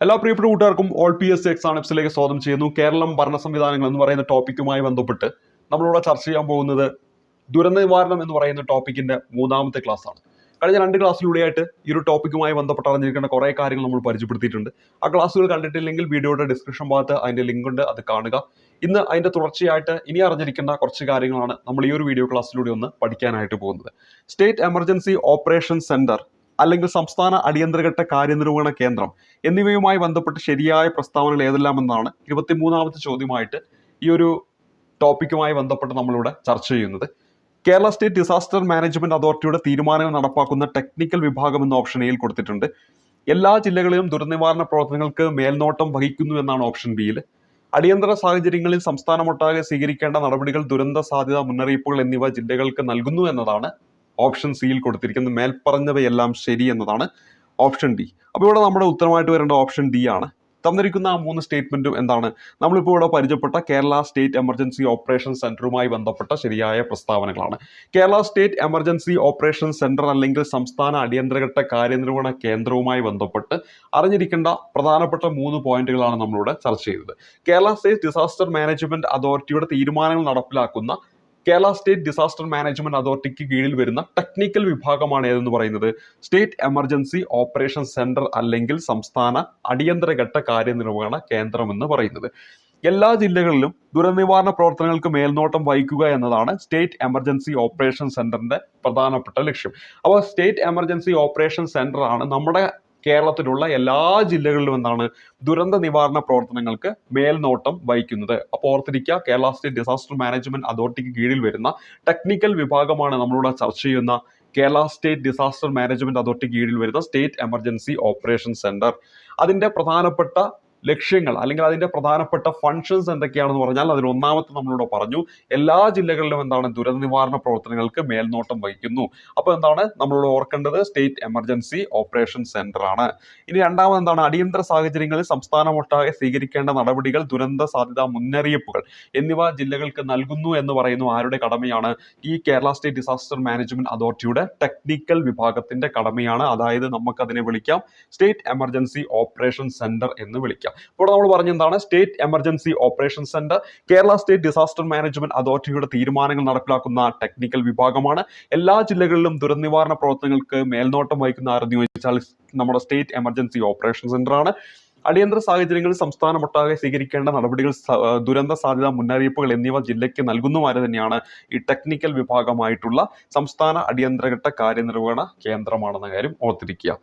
എല്ലാ പ്രിയപ്പെട്ട കൂട്ടുകാർക്കും all P S C exam എപ്സിലേക്ക് സ്വാഗതം ചെയ്യുന്നു. കേരളം ഭരണ സംവിധാനങ്ങൾ എന്ന് പറയുന്ന ടോപ്പിക്കുമായി ബന്ധപ്പെട്ട് നമ്മളിവിടെ ചർച്ച ചെയ്യാൻ പോകുന്നത് ദുരന്ത നിവാരണം എന്ന് പറയുന്ന ടോപ്പിക്കിന്റെ മൂന്നാമത്തെ ക്ലാസ് ആണ്. കഴിഞ്ഞ രണ്ട് ക്ലാസ്സിലൂടെയായിട്ട് ഈ ഒരു ടോപ്പിക്കുമായി ബന്ധപ്പെട്ട് അറിഞ്ഞിരിക്കേണ്ട കുറേ കാര്യങ്ങൾ നമ്മൾ പരിചയപ്പെടുത്തിയിട്ടുണ്ട്. ആ ക്ലാസ്സുകൾ കണ്ടിട്ടില്ലെങ്കിൽ വീഡിയോയുടെ ഡിസ്ക്രിപ്ഷൻ ഭാഗത്ത് അതിന്റെ ലിങ്ക് ഉണ്ട് അത് കാണുക. ഇന്ന് അതിന്റെ തുടർച്ചയായിട്ട് ഇനി അറിഞ്ഞിരിക്കേണ്ട കുറച്ച് കാര്യങ്ങളാണ് നമ്മൾ ഈ ഒരു വീഡിയോ ക്ലാസ്സിലൂടെ ഒന്ന് പഠിക്കാനായിട്ട് പോകുന്നത്. സ്റ്റേറ്റ് എമർജൻസി ഓപ്പറേഷൻ സെന്റർ അല്ലെങ്കിൽ സംസ്ഥാന അടിയന്തരഘട്ട കാര്യനിർവഹണ കേന്ദ്രം എന്നിവയുമായി ബന്ധപ്പെട്ട് ശരിയായ പ്രസ്താവനകൾ ഏതെല്ലാമെന്നാണ് ഇരുപത്തിമൂന്നാമത്തെ ചോദ്യമായിട്ട് ഈ ഒരു ടോപ്പിക്കുമായി ബന്ധപ്പെട്ട് നമ്മളിവിടെ ചർച്ച ചെയ്യുന്നത്. കേരള സ്റ്റേറ്റ് ഡിസാസ്റ്റർ മാനേജ്മെന്റ് അതോറിറ്റിയുടെ തീരുമാനങ്ങൾ നടപ്പാക്കുന്ന ടെക്നിക്കൽ വിഭാഗം എന്ന ഓപ്ഷൻ എയിൽ കൊടുത്തിട്ടുണ്ട്. എല്ലാ ജില്ലകളിലും ദുരനിവാരണ പ്രവർത്തനങ്ങൾക്ക് മേൽനോട്ടം വഹിക്കുന്നു എന്നാണ് ഓപ്ഷൻ ബിയിൽ അടിയന്തര സാഹചര്യങ്ങളിൽ സംസ്ഥാനമൊട്ടാകെ സ്വീകരിക്കേണ്ട നടപടികൾ ദുരന്ത സാധ്യത മുന്നറിയിപ്പുകൾ എന്നിവ ജില്ലകൾക്ക് നൽകുന്നു എന്നതാണ് ഓപ്ഷൻ സിയിൽ കൊടുത്തിരിക്കുന്നത് മേൽപ്പറഞ്ഞവയെല്ലാം ശരി എന്നതാണ് ഓപ്ഷൻ ഡി. അപ്പോൾ ഇവിടെ നമ്മുടെ ഉത്തരമായിട്ട് വരേണ്ട ഓപ്ഷൻ ഡി ആണ്. തന്നിരിക്കുന്ന ആ മൂന്ന് സ്റ്റേറ്റ്മെന്റും എന്താണ്? നമ്മളിപ്പോൾ ഇവിടെ പരിചയപ്പെട്ട കേരള സ്റ്റേറ്റ് എമർജൻസി ഓപ്പറേഷൻ സെന്ററുമായി ബന്ധപ്പെട്ട ശരിയായ പ്രസ്താവനകളാണ്. Kerala state emergency operation centre അല്ലെങ്കിൽ സംസ്ഥാന അടിയന്തരഘട്ട കാര്യനിർവഹണ കേന്ദ്രവുമായി ബന്ധപ്പെട്ട് അറിഞ്ഞിരിക്കേണ്ട പ്രധാനപ്പെട്ട മൂന്ന് പോയിന്റുകളാണ് നമ്മളിവിടെ ചർച്ച ചെയ്തത്. കേരള സ്റ്റേറ്റ് ഡിസാസ്റ്റർ മാനേജ്മെന്റ് അതോറിറ്റിയുടെ തീരുമാനങ്ങൾ നടപ്പിലാക്കുന്ന കേരള സ്റ്റേറ്റ് ഡിസാസ്റ്റർ മാനേജ്മെന്റ് അതോറിറ്റിക്ക് കീഴിൽ വരുന്ന ടെക്നിക്കൽ വിഭാഗമാണ് ഏതെന്ന് പറയുന്നത്? സ്റ്റേറ്റ് എമർജൻസി ഓപ്പറേഷൻ സെന്റർ അല്ലെങ്കിൽ സംസ്ഥാന അടിയന്തരഘട്ട കാര്യനിർവഹണ കേന്ദ്രം എന്ന് പറയുന്നത്. എല്ലാ ജില്ലകളിലും ദുരനിവാരണ പ്രവർത്തനങ്ങൾക്ക് മേൽനോട്ടം വഹിക്കുക എന്നതാണ് സ്റ്റേറ്റ് എമർജൻസി ഓപ്പറേഷൻ സെന്ററിന്റെ പ്രധാനപ്പെട്ട ലക്ഷ്യം. അപ്പോൾ സ്റ്റേറ്റ് എമർജൻസി ഓപ്പറേഷൻ സെന്റർ ആണ് നമ്മുടെ കേരളത്തിലുള്ള എല്ലാ ജില്ലകളിലും എന്താണ് ദുരന്ത നിവാരണ പ്രവർത്തനങ്ങൾക്ക് മേൽനോട്ടം വഹിക്കുന്നത്. അപ്പോൾ ഓർത്തിരിക്കുക കേരള സ്റ്റേറ്റ് ഡിസാസ്റ്റർ മാനേജ്മെന്റ് അതോറിറ്റിക്ക് കീഴിൽ വരുന്ന ടെക്നിക്കൽ വിഭാഗമാണ് നമ്മളിവിടെ ചർച്ച ചെയ്യുന്ന Kerala state disaster management authority കീഴിൽ വരുന്ന സ്റ്റേറ്റ് എമർജൻസി ഓപ്പറേഷൻ സെന്റർ. അതിന്റെ പ്രധാനപ്പെട്ട ലക്ഷ്യങ്ങൾ അല്ലെങ്കിൽ അതിന്റെ പ്രധാനപ്പെട്ട ഫങ്ഷൻസ് എന്തൊക്കെയാണെന്ന് പറഞ്ഞാൽ അതിൽ ഒന്നാമത്തെ നമ്മളിവിടെ പറഞ്ഞു എല്ലാ ജില്ലകളിലും എന്താണ് ദുരന്ത നിവാരണ പ്രവർത്തനങ്ങൾക്ക് മേൽനോട്ടം വഹിക്കുന്നു. അപ്പോൾ എന്താണ് നമ്മളോട് ഓർക്കേണ്ടത്? സ്റ്റേറ്റ് എമർജൻസി ഓപ്പറേഷൻ സെന്റർ ആണ്. ഇനി രണ്ടാമത് എന്താണ്? അടിയന്തര സാഹചര്യങ്ങളിൽ സംസ്ഥാനമൊട്ടാകെ സ്വീകരിക്കേണ്ട നടപടികൾ ദുരന്ത സാധ്യതാ മുന്നറിയിപ്പുകൾ എന്നിവ ജില്ലകൾക്ക് നൽകുന്നു എന്ന് പറയുന്നു ആരുടെ കടമയാണ്? ഈ കേരള സ്റ്റേറ്റ് ഡിസാസ്റ്റർ മാനേജ്മെന്റ് അതോറിറ്റിയുടെ ടെക്നിക്കൽ വിഭാഗത്തിന്റെ കടമയാണ്. അതായത് നമുക്ക് അതിനെ വിളിക്കാം സ്റ്റേറ്റ് എമർജൻസി ഓപ്പറേഷൻ സെന്റർ എന്ന് വിളിക്കാം. ഇവിടെ നമ്മൾ പറഞ്ഞ എന്താണ്? State emergency operation centre Kerala state disaster management അതോറിറ്റിയുടെ തീരുമാനങ്ങൾ നടപ്പിലാക്കുന്ന ടെക്നിക്കൽ വിഭാഗമാണ്. എല്ലാ ജില്ലകളിലും ദുരന്ത നിവാരണ പ്രവർത്തനങ്ങൾക്ക് മേൽനോട്ടം വഹിക്കുന്ന ആരെന്ന് ചോദിച്ചാൽ നമ്മുടെ സ്റ്റേറ്റ് എമർജൻസി ഓപ്പറേഷൻ സെന്റർ ആണ്. അടിയന്തര സാഹചര്യങ്ങളിൽ സംസ്ഥാനമൊട്ടാകെ സ്വീകരിക്കേണ്ട നടപടികൾ ദുരന്ത സാധ്യതാ മുന്നറിയിപ്പുകൾ എന്നിവ ജില്ലയ്ക്ക് നൽകുന്നവരെ തന്നെയാണ് ഈ ടെക്നിക്കൽ വിഭാഗമായിട്ടുള്ള സംസ്ഥാന അടിയന്തരഘട്ട കാര്യനിർവഹണ കേന്ദ്രമാണെന്ന കാര്യം ഓർത്തിരിക്കുക.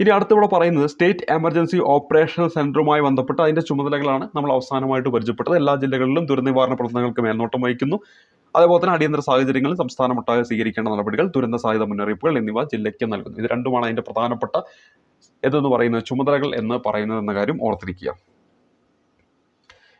ഇനി അടുത്തിവിടെ പറയുന്നത് സ്റ്റേറ്റ് എമർജൻസി ഓപ്പറേഷൻ സെന്ററുമായി ബന്ധപ്പെട്ട് അതിന്റെ ചുമതലകളാണ് നമ്മൾ അവസാനമായിട്ട് പരിചയപ്പെട്ടത്. എല്ലാ ജില്ലകളിലും ദുരന്ത നിവാരണ പ്രവർത്തനങ്ങൾക്ക് മേൽനോട്ടം വഹിക്കുന്നു. അതേപോലെ തന്നെ അടിയന്തര സാഹചര്യങ്ങളിൽ സംസ്ഥാനമൊട്ടാകെ സ്വീകരിക്കേണ്ട നടപടികൾ ദുരന്ത സാധ്യത മുന്നറിയിപ്പുകൾ എന്നിവ ജില്ലയ്ക്ക് നൽകുന്നു. ഇത് രണ്ടുമാണ് അതിന്റെ പ്രധാനപ്പെട്ട എന്ന് പറയുന്നത് ചുമതലകൾ എന്ന് പറയുന്നത് എന്ന കാര്യം ഓർത്തിരിക്കുക.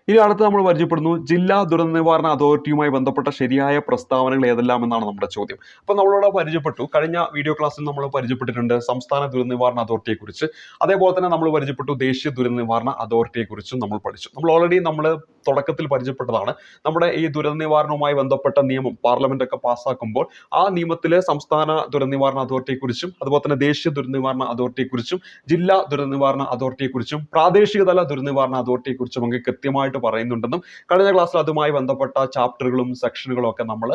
ഇനി അടുത്ത് നമ്മൾ പരിചയപ്പെടുന്നു ജില്ലാ ദുരന്ത നിവാരണ അതോറിറ്റിയുമായി ബന്ധപ്പെട്ട ശരിയായ പ്രസ്താവനകൾ ഏതെല്ലാം എന്നാണ് നമ്മുടെ ചോദ്യം. അപ്പോൾ നമ്മളിവിടെ പരിചയപ്പെട്ടു. കഴിഞ്ഞ വീഡിയോ ക്ലാസ്സിൽ നമ്മൾ പരിചയപ്പെട്ടിട്ടുണ്ട് സംസ്ഥാന ദുരന്ത നിവാരണ അതോറിറ്റിയെ കുറിച്ച് അതേപോലെ തന്നെ നമ്മൾ പരിചയപ്പെട്ടു ദേശീയ ദുരന്ത നിവാരണ അതോറിറ്റിയെ കുറിച്ചും നമ്മൾ പഠിച്ചു. നമ്മൾ ഓൾറെഡി നമ്മൾ തുടക്കത്തിൽ പരിചയപ്പെട്ടതാണ്. നമ്മുടെ ഈ ദുരന്ത നിവാരണവുമായി ബന്ധപ്പെട്ട നിയമം പാർലമെന്റ് ഒക്കെ പാസ്സാക്കുമ്പോൾ ആ നിയമത്തിലെ സംസ്ഥാന ദുരന്ത നിവാരണ അതോറിറ്റിയെക്കുറിച്ചും അതുപോലെ തന്നെ ദേശീയ ദുരന്ത നിവാരണ അതോറിറ്റിയെക്കുറിച്ചും ജില്ലാ ദുരന്ത നിവാരണ അതോറിറ്റിയെക്കുറിച്ചും പ്രാദേശിക തല ദുരന്ത നിവാരണ അതോറിറ്റിയെക്കുറിച്ചും ഒക്കെ കൃത്യമായിട്ട് പറയുന്നുണ്ടെന്നും കഴിഞ്ഞ ക്ലാസ്സിൽ അതുമായി ബന്ധപ്പെട്ട ചാപ്റ്ററുകളും സെക്ഷനുകളും ഒക്കെ നമ്മൾ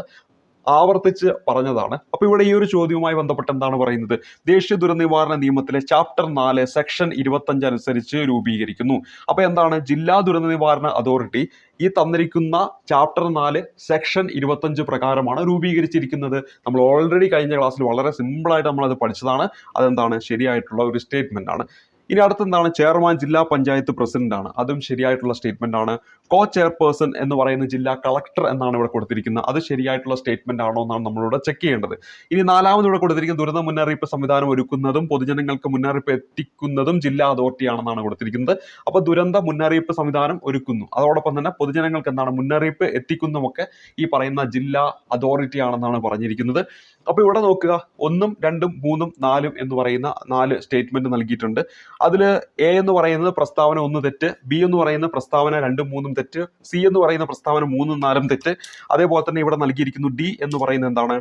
ആവർത്തിച്ച് പറഞ്ഞതാണ്. അപ്പൊ ഇവിടെ ഈ ഒരു ചോദ്യവുമായി ബന്ധപ്പെട്ട് എന്താണ് പറയുന്നത്? ദേശീയ ദുരന്തനിവാരണ നിയമത്തിലെ ചാപ്റ്റർ നാല് സെക്ഷൻ ഇരുപത്തഞ്ച് അനുസരിച്ച് രൂപീകരിക്കുന്നു. അപ്പൊ എന്താണ്? ജില്ലാ ദുരന്ത നിവാരണ അതോറിറ്റി ഈ തന്നിരിക്കുന്ന ചാപ്റ്റർ നാല് സെക്ഷൻ ഇരുപത്തഞ്ച് പ്രകാരമാണ് രൂപീകരിച്ചിരിക്കുന്നത്. നമ്മൾ ഓൾറെഡി കഴിഞ്ഞ ക്ലാസ്സിൽ വളരെ സിമ്പിൾ ആയിട്ട് നമ്മൾ അത് പഠിച്ചതാണ്. അതെന്താണ്? ശരിയായിട്ടുള്ള ഒരു സ്റ്റേറ്റ്മെന്റ് ആണ്. ഇനി അടുത്തെന്താണ്? ചെയർമാൻ ജില്ലാ പഞ്ചായത്ത് പ്രസിഡന്റ് ആണ്. അതും ശരിയായിട്ടുള്ള സ്റ്റേറ്റ്മെന്റ് ആണ്. കോ ചെയർപേഴ്സൺ എന്ന് പറയുന്ന ജില്ലാ കളക്ടർ എന്നാണ് ഇവിടെ കൊടുത്തിരിക്കുന്നത്. അത് ശരിയായിട്ടുള്ള സ്റ്റേറ്റ്മെന്റ് ആണോ എന്നാണ് നമ്മളിവിടെ ചെക്ക് ചെയ്യേണ്ടത്. ഇനി നാലാമത് ഇവിടെ കൊടുത്തിരിക്കുന്ന ദുരന്ത മുന്നറിയിപ്പ് സംവിധാനം ഒരുക്കുന്നതും പൊതുജനങ്ങൾക്ക് മുന്നറിയിപ്പ് എത്തിക്കുന്നതും ജില്ലാ അതോറിറ്റി ആണെന്നാണ് കൊടുത്തിരിക്കുന്നത്. അപ്പോൾ ദുരന്ത മുന്നറിയിപ്പ് സംവിധാനം ഒരുക്കുന്നു. അതോടൊപ്പം തന്നെ പൊതുജനങ്ങൾക്ക് എന്താണ് മുന്നറിയിപ്പ് എത്തിക്കുന്നതുമൊക്കെ ഈ പറയുന്ന ജില്ലാ അതോറിറ്റി ആണെന്നാണ് പറഞ്ഞിരിക്കുന്നത്. അപ്പോൾ ഇവിടെ നോക്കുക. ഒന്നും രണ്ടും മൂന്നും നാലും എന്ന് പറയുന്ന നാല് സ്റ്റേറ്റ്മെന്റ് നൽകിയിട്ടുണ്ട്. അതിൽ എ എന്ന് പറയുന്നത് പ്രസ്താവന ഒന്ന് തെറ്റ് ബി എന്ന് പറയുന്ന പ്രസ്താവന രണ്ടും മൂന്നും തെറ്റ് സി എന്ന് പറയുന്ന പ്രസ്താവന മൂന്നും നാലും തെറ്റ്. അതേപോലെ തന്നെ ഇവിടെ നൽകിയിരിക്കുന്നു ഡി എന്ന് പറയുന്നത് എന്താണ്?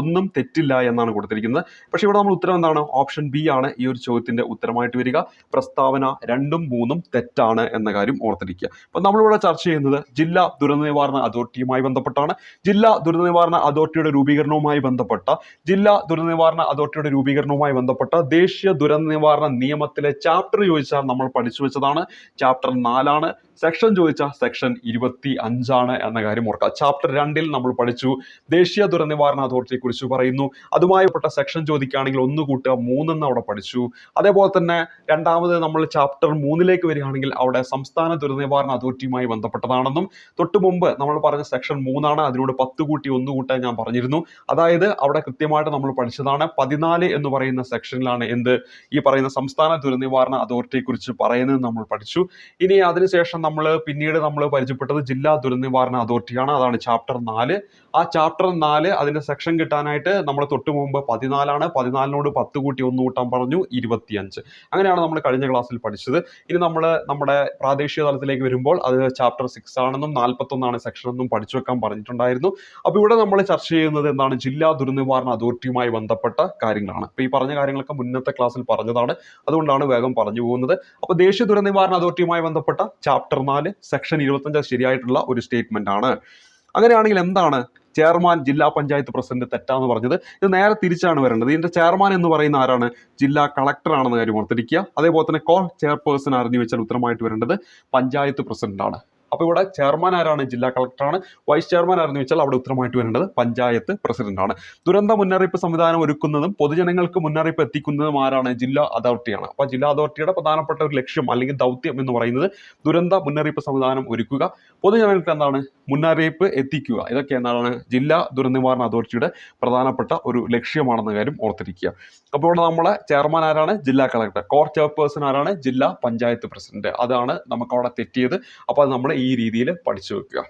ഒന്നും തെറ്റില്ല എന്നാണ് കൊടുത്തിരിക്കുന്നത്. പക്ഷെ ഇവിടെ നമ്മൾ ഉത്തരം എന്താണ്? ഓപ്ഷൻ ബി ആണ് ഈ ഒരു ചോദ്യത്തിന്റെ ഉത്തരമായിട്ട് വരിക. പ്രസ്താവന രണ്ടും മൂന്നും തെറ്റാണ് എന്ന കാര്യം ഓർത്തിരിക്കുക. അപ്പോൾ നമ്മളിവിടെ ചർച്ച ചെയ്യുന്നത് ജില്ലാ ദുരന്ത നിവാരണ അതോറിറ്റിയുമായി ബന്ധപ്പെട്ടാണ്. ജില്ലാ ദുരന്ത നിവാരണ അതോറിറ്റിയുടെ രൂപീകരണവുമായി ബന്ധപ്പെട്ട ജില്ലാ ദുരന്ത നിവാരണ അതോറിറ്റിയുടെ രൂപീകരണവുമായി ബന്ധപ്പെട്ട ദേശീയ ദുരന്ത നിവാരണ നിയമത്തിലെ ചാപ്റ്റർ ചോദിച്ചാൽ നമ്മൾ പഠിച്ചു വെച്ചതാണ്. ചാപ്റ്റർ നാലാണ്. സെക്ഷൻ ചോദിച്ചാൽ സെക്ഷൻ ഇരുപത്തി അഞ്ചാണ് എന്ന കാര്യം ഓർക്കുക. ചാപ്റ്റർ രണ്ടിൽ നമ്മൾ പഠിച്ചു. ദേശീയ ദുരന്ത നിവാരണ അതോറിറ്റിയെ കുറിച്ച് പറയുന്നു. അതുമായി പെട്ട സെക്ഷൻ ചോദിക്കുകയാണെങ്കിൽ ഒന്ന് കൂട്ടുക മൂന്നെന്ന് അവിടെ പഠിച്ചു. അതേപോലെ തന്നെ രണ്ടാമത് നമ്മൾ ചാപ്റ്റർ മൂന്നിലേക്ക് വരികയാണെങ്കിൽ അവിടെ സംസ്ഥാന ദുരന്ത നിവാരണ അതോറിറ്റിയുമായി ബന്ധപ്പെട്ടതാണെന്നും തൊട്ട് മുമ്പ് നമ്മൾ പറഞ്ഞ സെക്ഷൻ മൂന്നാണ് അതിനോട് പത്ത് കൂട്ടി ഒന്ന് കൂട്ടാൻ ഞാൻ പറഞ്ഞിരുന്നു. അതായത് അവിടെ കൃത്യമായിട്ട് നമ്മൾ പഠിച്ചതാണ്. പതിനാല് എന്ന് പറയുന്ന സെക്ഷനിലാണ് എന്ത്? ഈ പറയുന്ന സംസ്ഥാന ദുരന്ത നിവാരണ അതോറിറ്റിയെ കുറിച്ച് പറയുന്നത് നമ്മൾ പഠിച്ചു. ഇനി അതിനുശേഷം നമ്മൾ പിന്നീട് നമ്മൾ പരിചയപ്പെട്ടത് ജില്ലാ ദുരന്ത നിവാരണ അതോറിറ്റിയാണ്. അതാണ് ചാപ്റ്റർ നാല്. ആ ചാപ്റ്റർ നാല് അതിന്റെ സെക്ഷൻ കിട്ടാനായിട്ട് നമ്മൾ തൊട്ട് മുമ്പ് പതിനാലാണ്. പതിനാലിനോട് പത്ത് കൂട്ടി ഒന്ന് കൂട്ടാൻ പറഞ്ഞു ഇരുപത്തിയഞ്ച്. അങ്ങനെയാണ് നമ്മൾ കഴിഞ്ഞ ക്ലാസ്സിൽ പഠിച്ചത്. ഇനി നമ്മൾ നമ്മുടെ പ്രാദേശിക തലത്തിലേക്ക് വരുമ്പോൾ അത് ചാപ്റ്റർ സിക്സ് ആണെന്നും നാൽപ്പത്തൊന്നാണ് സെക്ഷൻ എന്നും പഠിച്ചു വെക്കാൻ പറഞ്ഞിട്ടുണ്ടായിരുന്നു. അപ്പോൾ ഇവിടെ നമ്മൾ ചർച്ച ചെയ്യുന്നത് എന്താണ്? ജില്ലാ ദുരന്തനിവാരണ അതോറിറ്റിയുമായി ബന്ധപ്പെട്ട കാര്യങ്ങളാണ്. അപ്പോൾ ഈ പറഞ്ഞ കാര്യങ്ങളൊക്കെ മുന്നത്തെ ക്ലാസ്സിൽ പറഞ്ഞതാണ്. അതുകൊണ്ടാണ് വേഗം പറഞ്ഞു പോകുന്നത്. അപ്പോൾ ദേശീയ ദുരന്തനിവാരണ അതോറിറ്റിയുമായി ബന്ധപ്പെട്ട ചാപ്റ്റർ നാല് സെക്ഷൻ ഇരുപത്തഞ്ച് ശരിയായിട്ടുള്ള ഒരു സ്റ്റേറ്റ്മെന്റ് ആണ്. അങ്ങനെയാണെങ്കിൽ എന്താണ്? ചെയർമാൻ ജില്ലാ പഞ്ചായത്ത് പ്രസിഡന്റ് തെറ്റാന്ന് പറഞ്ഞത്. ഇത് നേരെ തിരിച്ചാണ് വരേണ്ടത്. ഇതിന്റെ ചെയർമാൻ എന്ന് പറയുന്ന ആരാണ്? ജില്ലാ കളക്ടറാണെന്ന കാര്യം ഓർത്തിരിക്കുക. അതേപോലെ തന്നെ കോ ചെയർപേഴ്സൺ ആരെന്ന് വെച്ചാൽ ഉത്തരമായിട്ട് വരേണ്ടത് പഞ്ചായത്ത് പ്രസിഡന്റാണ്. അപ്പോൾ ഇവിടെ ചെയർമാൻ ആരാണ്? ജില്ലാ കളക്ടറാണ് വൈസ് ചെയർമാൻ ആരെന്ന് വെച്ചാൽ അവിടെ ഉത്തരമായിട്ട് വരേണ്ടത് പഞ്ചായത്ത് പ്രസിഡന്റ് ആണ്. ദുരന്ത മുന്നറിയിപ്പ് സംവിധാനം ഒരുക്കുന്നതും പൊതുജനങ്ങൾക്ക് മുന്നറിയിപ്പ് എത്തിക്കുന്നതും ആരാണ്? ജില്ലാ അതോറിറ്റിയാണ് അപ്പോൾ ജില്ലാ അതോറിറ്റിയുടെ പ്രധാനപ്പെട്ട ഒരു ലക്ഷ്യം അല്ലെങ്കിൽ ദൗത്യം എന്ന് പറയുന്നത് ദുരന്ത മുന്നറിയിപ്പ് സംവിധാനം ഒരുക്കുക. പൊതുജനങ്ങൾക്ക് എന്താണ്? മുന്നറിയിപ്പ് എത്തിക്കുക. ഇതൊക്കെ എന്താണ്? ജില്ലാ ദുരന്ത നിവാരണ അതോറിറ്റിയുടെ പ്രധാനപ്പെട്ട ഒരു ലക്ഷ്യമാണെന്ന കാര്യം ഓർത്തിരിക്കുക. അപ്പോൾ ഇവിടെ നമ്മളെ ചെയർമാൻ ആരാണ്? ജില്ലാ കളക്ടർ കോർ ചെയർപേഴ്സൺ ആരാണ്? ജില്ലാ പഞ്ചായത്ത് പ്രസിഡന്റ് അതാണ് നമുക്ക് അവിടെ തെറ്റിയത്. അപ്പോൾ അത് നമ്മൾ ഈ രീതിയിൽ പഠിച്ചു വെക്കുക.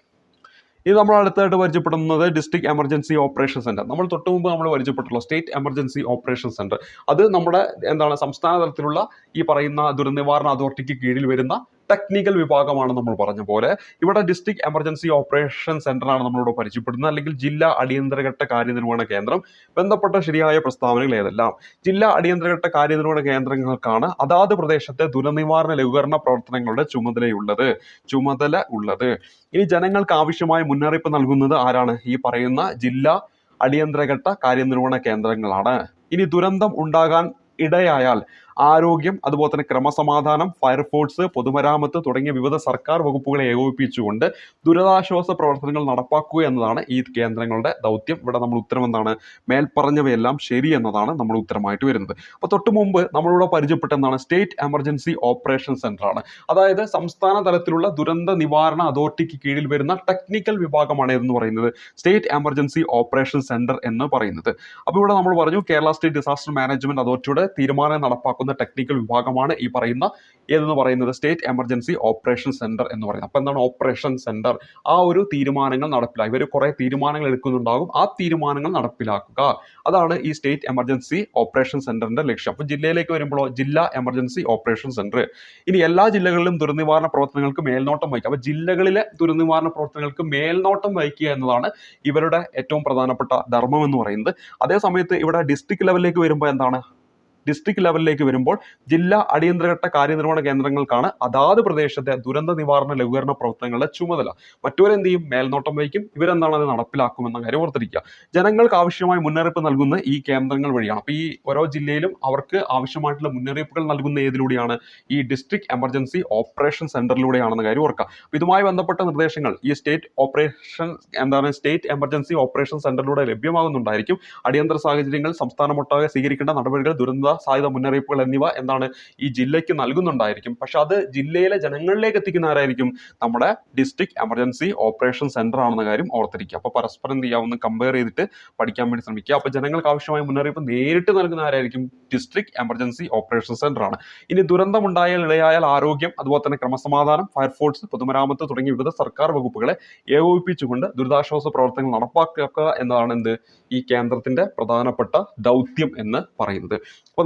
ഇത് നമ്മൾ അടുത്തായിട്ട് പരിചയപ്പെടുന്നത് ഡിസ്ട്രിക്ട് എമർജൻസി ഓപ്പറേഷൻ സെന്റർ നമ്മൾ തൊട്ട് മുമ്പ് നമ്മൾ പരിചയപ്പെട്ടുള്ള സ്റ്റേറ്റ് എമർജൻസി ഓപ്പറേഷൻ സെന്റർ അത് നമ്മുടെ എന്താണ് സംസ്ഥാന തലത്തിലുള്ള ഈ പറയുന്ന ദുരന്ത നിവാരണ അതോറിറ്റിക്ക് കീഴിൽ വരുന്ന ടെക്നിക്കൽ വിഭാഗമാണ് നമ്മൾ പറഞ്ഞ പോലെ. ഇവിടെ ഡിസ്ട്രിക്ട് എമർജൻസി ഓപ്പറേഷൻ സെന്റർ ആണ് നമ്മളിവിടെ പരിചയപ്പെടുന്നത്. അല്ലെങ്കിൽ ജില്ലാ അടിയന്തരഘട്ട കാര്യനിർവഹണ കേന്ദ്രം. ബന്ധപ്പെട്ട ശരിയായ പ്രസ്താവനകൾ ഏതെല്ലാം? ജില്ലാ അടിയന്തരഘട്ട കാര്യനിർവഹണ കേന്ദ്രങ്ങൾക്കാണ് അതാത് പ്രദേശത്തെ ദുരനിവാരണ ലഘൂകരണ പ്രവർത്തനങ്ങളുടെ ചുമതലയുള്ളത്. ചുമതല ഉള്ളത്. ഇനി ജനങ്ങൾക്ക് ആവശ്യമായ മുന്നറിയിപ്പ് നൽകുന്നത് ആരാണ്? ഈ പറയുന്ന ജില്ലാ അടിയന്തരഘട്ട കാര്യനിർവഹണ കേന്ദ്രങ്ങളാണ്. ഇനി ദുരന്തം ഉണ്ടാകാൻ ഇടയായാൽ ആരോഗ്യം അതുപോലെ തന്നെ ക്രമസമാധാനം ഫയർഫോഴ്സ് പൊതുമരാമത്ത് തുടങ്ങിയ വിവിധ സർക്കാർ വകുപ്പുകളെ ഏകോപിപ്പിച്ചുകൊണ്ട് ദുരിതാശ്വാസ പ്രവർത്തനങ്ങൾ നടപ്പാക്കുക എന്നതാണ് ഈ കേന്ദ്രങ്ങളുടെ ദൗത്യം. ഇവിടെ നമ്മൾ ഉത്തരം എന്താണ് മേൽപ്പറഞ്ഞവയെല്ലാം ശരി എന്നതാണ് നമ്മൾ ഉത്തരമായിട്ട് വരുന്നത്. അപ്പോൾ തൊട്ട് മുമ്പ് നമ്മളിവിടെ പരിചയപ്പെട്ട എന്താണ്? സ്റ്റേറ്റ് എമർജൻസി ഓപ്പറേഷൻ സെന്റർ ആണ് അതായത് സംസ്ഥാന തലത്തിലുള്ള ദുരന്ത നിവാരണ അതോറിറ്റിക്ക് കീഴിൽ വരുന്ന ടെക്നിക്കൽ വിഭാഗമാണ് എന്ന് പറയുന്നത്? സ്റ്റേറ്റ് എമർജൻസി ഓപ്പറേഷൻ സെന്റർ എന്ന് പറയുന്നത്. അപ്പോൾ ഇവിടെ നമ്മൾ പറഞ്ഞു കേരള സ്റ്റേറ്റ് ഡിസാസ്റ്റർ മാനേജ്മെന്റ് അതോറിറ്റിയുടെ തീരുമാനം നടപ്പാക്കുന്ന. ടെക്നിക്കൽ വിഭാഗമാണ് ഈ പറയുന്ന ഏതെന്ന് പറയുന്നത് സ്റ്റേറ്റ് എമർജൻസി ഓപ്പറേഷൻ സെന്റർ എന്ന് പറയുന്നത്. അപ്പോൾ എന്താണ് ഓപ്പറേഷൻ സെന്റർ ആ ഒരു തീരുമാനങ്ങൾ നടപ്പിലാക്കി ഇവർ കുറേ തീരുമാനങ്ങൾ എടുക്കുന്നുണ്ടാകും. ആ തീരുമാനങ്ങൾ നടപ്പിലാക്കുക. അതാണ് ഈ സ്റ്റേറ്റ് എമർജൻസി ഓപ്പറേഷൻ സെന്ററിന്റെ ലക്ഷ്യം. അപ്പോൾ ജില്ലയിലേക്ക് വരുമ്പോഴോ ജില്ലാ എമർജൻസി ഓപ്പറേഷൻ സെന്റർ ഇനി എല്ലാ ജില്ലകളിലും ദുരനിവാരണ പ്രവർത്തനങ്ങൾക്ക് മേൽനോട്ടം വഹിക്കുക. അപ്പോൾ ജില്ലകളിലെ ദുരനിവാരണ പ്രവർത്തനങ്ങൾക്ക് മേൽനോട്ടം വഹിക്കുക എന്നതാണ് ഇവരുടെ ഏറ്റവും പ്രധാനപ്പെട്ട ധർമ്മം എന്ന് പറയുന്നത്. അതേ സമയത്ത് ഇവിടെ ഡിസ്ട്രിക്ട് ലെവലിലേക്ക് വരുമ്പോൾ എന്താണ്? ഡിസ്ട്രിക്ട് ലെവലിലേക്ക് വരുമ്പോൾ ജില്ലാ അടിയന്തരഘട്ട കാര്യനിർവഹണ കേന്ദ്രങ്ങൾക്കാണ് അതാത് പ്രദേശത്തെ ദുരന്ത നിവാരണ ലഘൂകരണ പ്രവർത്തനങ്ങളുടെ ചുമതല. മറ്റവരെന്ത് ചെയ്യും? മേൽനോട്ടം വഹിക്കും. ഇവരെന്താണ് അത് നടപ്പിലാക്കുമെന്ന കാര്യം ഓർത്തിരിക്കുക. ജനങ്ങൾക്ക് ആവശ്യമായ മുന്നറിയിപ്പ് നൽകുന്ന ഈ കേന്ദ്രങ്ങൾ വഴിയാണ്. അപ്പോൾ ഈ ഓരോ ജില്ലയിലും അവർക്ക് ആവശ്യമായിട്ടുള്ള മുന്നറിയിപ്പുകൾ നൽകുന്ന ഏതിലൂടെയാണ്? ഈ ഡിസ്ട്രിക്ട് എമർജൻസി ഓപ്പറേഷൻ സെന്ററിലൂടെയാണെന്ന കാര്യം ഓർക്കുക. ഇതുമായി ബന്ധപ്പെട്ട നിർദ്ദേശങ്ങൾ ഈ സ്റ്റേറ്റ് ഓപ്പറേഷൻ എന്താണ് സ്റ്റേറ്റ് എമർജൻസി ഓപ്പറേഷൻ സെന്ററിലൂടെ ലഭ്യമാകുന്നുണ്ടായിരിക്കും. അടിയന്തര സാഹചര്യങ്ങൾ സംസ്ഥാനമൊട്ടാകെ സ്വീകരിക്കേണ്ട നടപടികൾ ദുരന്ത സാധ്യത മുന്നറിയിപ്പുകൾ എന്നിവ എന്താണ് ഈ ജില്ലയ്ക്ക് നൽകുന്നുണ്ടായിരിക്കും. പക്ഷെ അത് ജില്ലയിലെ ജനങ്ങളിലേക്ക് എത്തിക്കുന്ന ആരായിരിക്കും? നമ്മുടെ ഡിസ്ട്രിക്ട് എമർജൻസി ഓപ്പറേഷൻ സെന്റർ ആണെന്ന കാര്യം ഓർത്തിരിക്കുക. അപ്പോൾ പരസ്പരം എന്ത് ചെയ്യാവുന്ന കമ്പയർ ചെയ്തിട്ട് പഠിക്കാൻ വേണ്ടി ശ്രമിക്കുക. അപ്പോൾ ജനങ്ങൾക്ക് ആവശ്യമായ മുന്നറിയിപ്പ് നേരിട്ട് നൽകുന്ന ആരായിരിക്കും? ഡിസ്ട്രിക്ട് എമർജൻസി ഓപ്പറേഷൻ സെന്റർ ആണ്. ഇനി ദുരന്തമുണ്ടായാൽ ഇടയായാൽ ആരോഗ്യം അതുപോലെ തന്നെ ക്രമസമാധാനം ഫയർഫോഴ്സ് പൊതുമരാമത്ത് തുടങ്ങിയ വിവിധ സർക്കാർ വകുപ്പുകളെ ഏകോപിപ്പിച്ചുകൊണ്ട് ദുരിതാശ്വാസ പ്രവർത്തനങ്ങൾ നടപ്പാക്കുക എന്നതാണ് എന്ത്? ഈ കേന്ദ്രത്തിന്റെ പ്രധാനപ്പെട്ട ദൗത്യം എന്ന് പറയുന്നത്.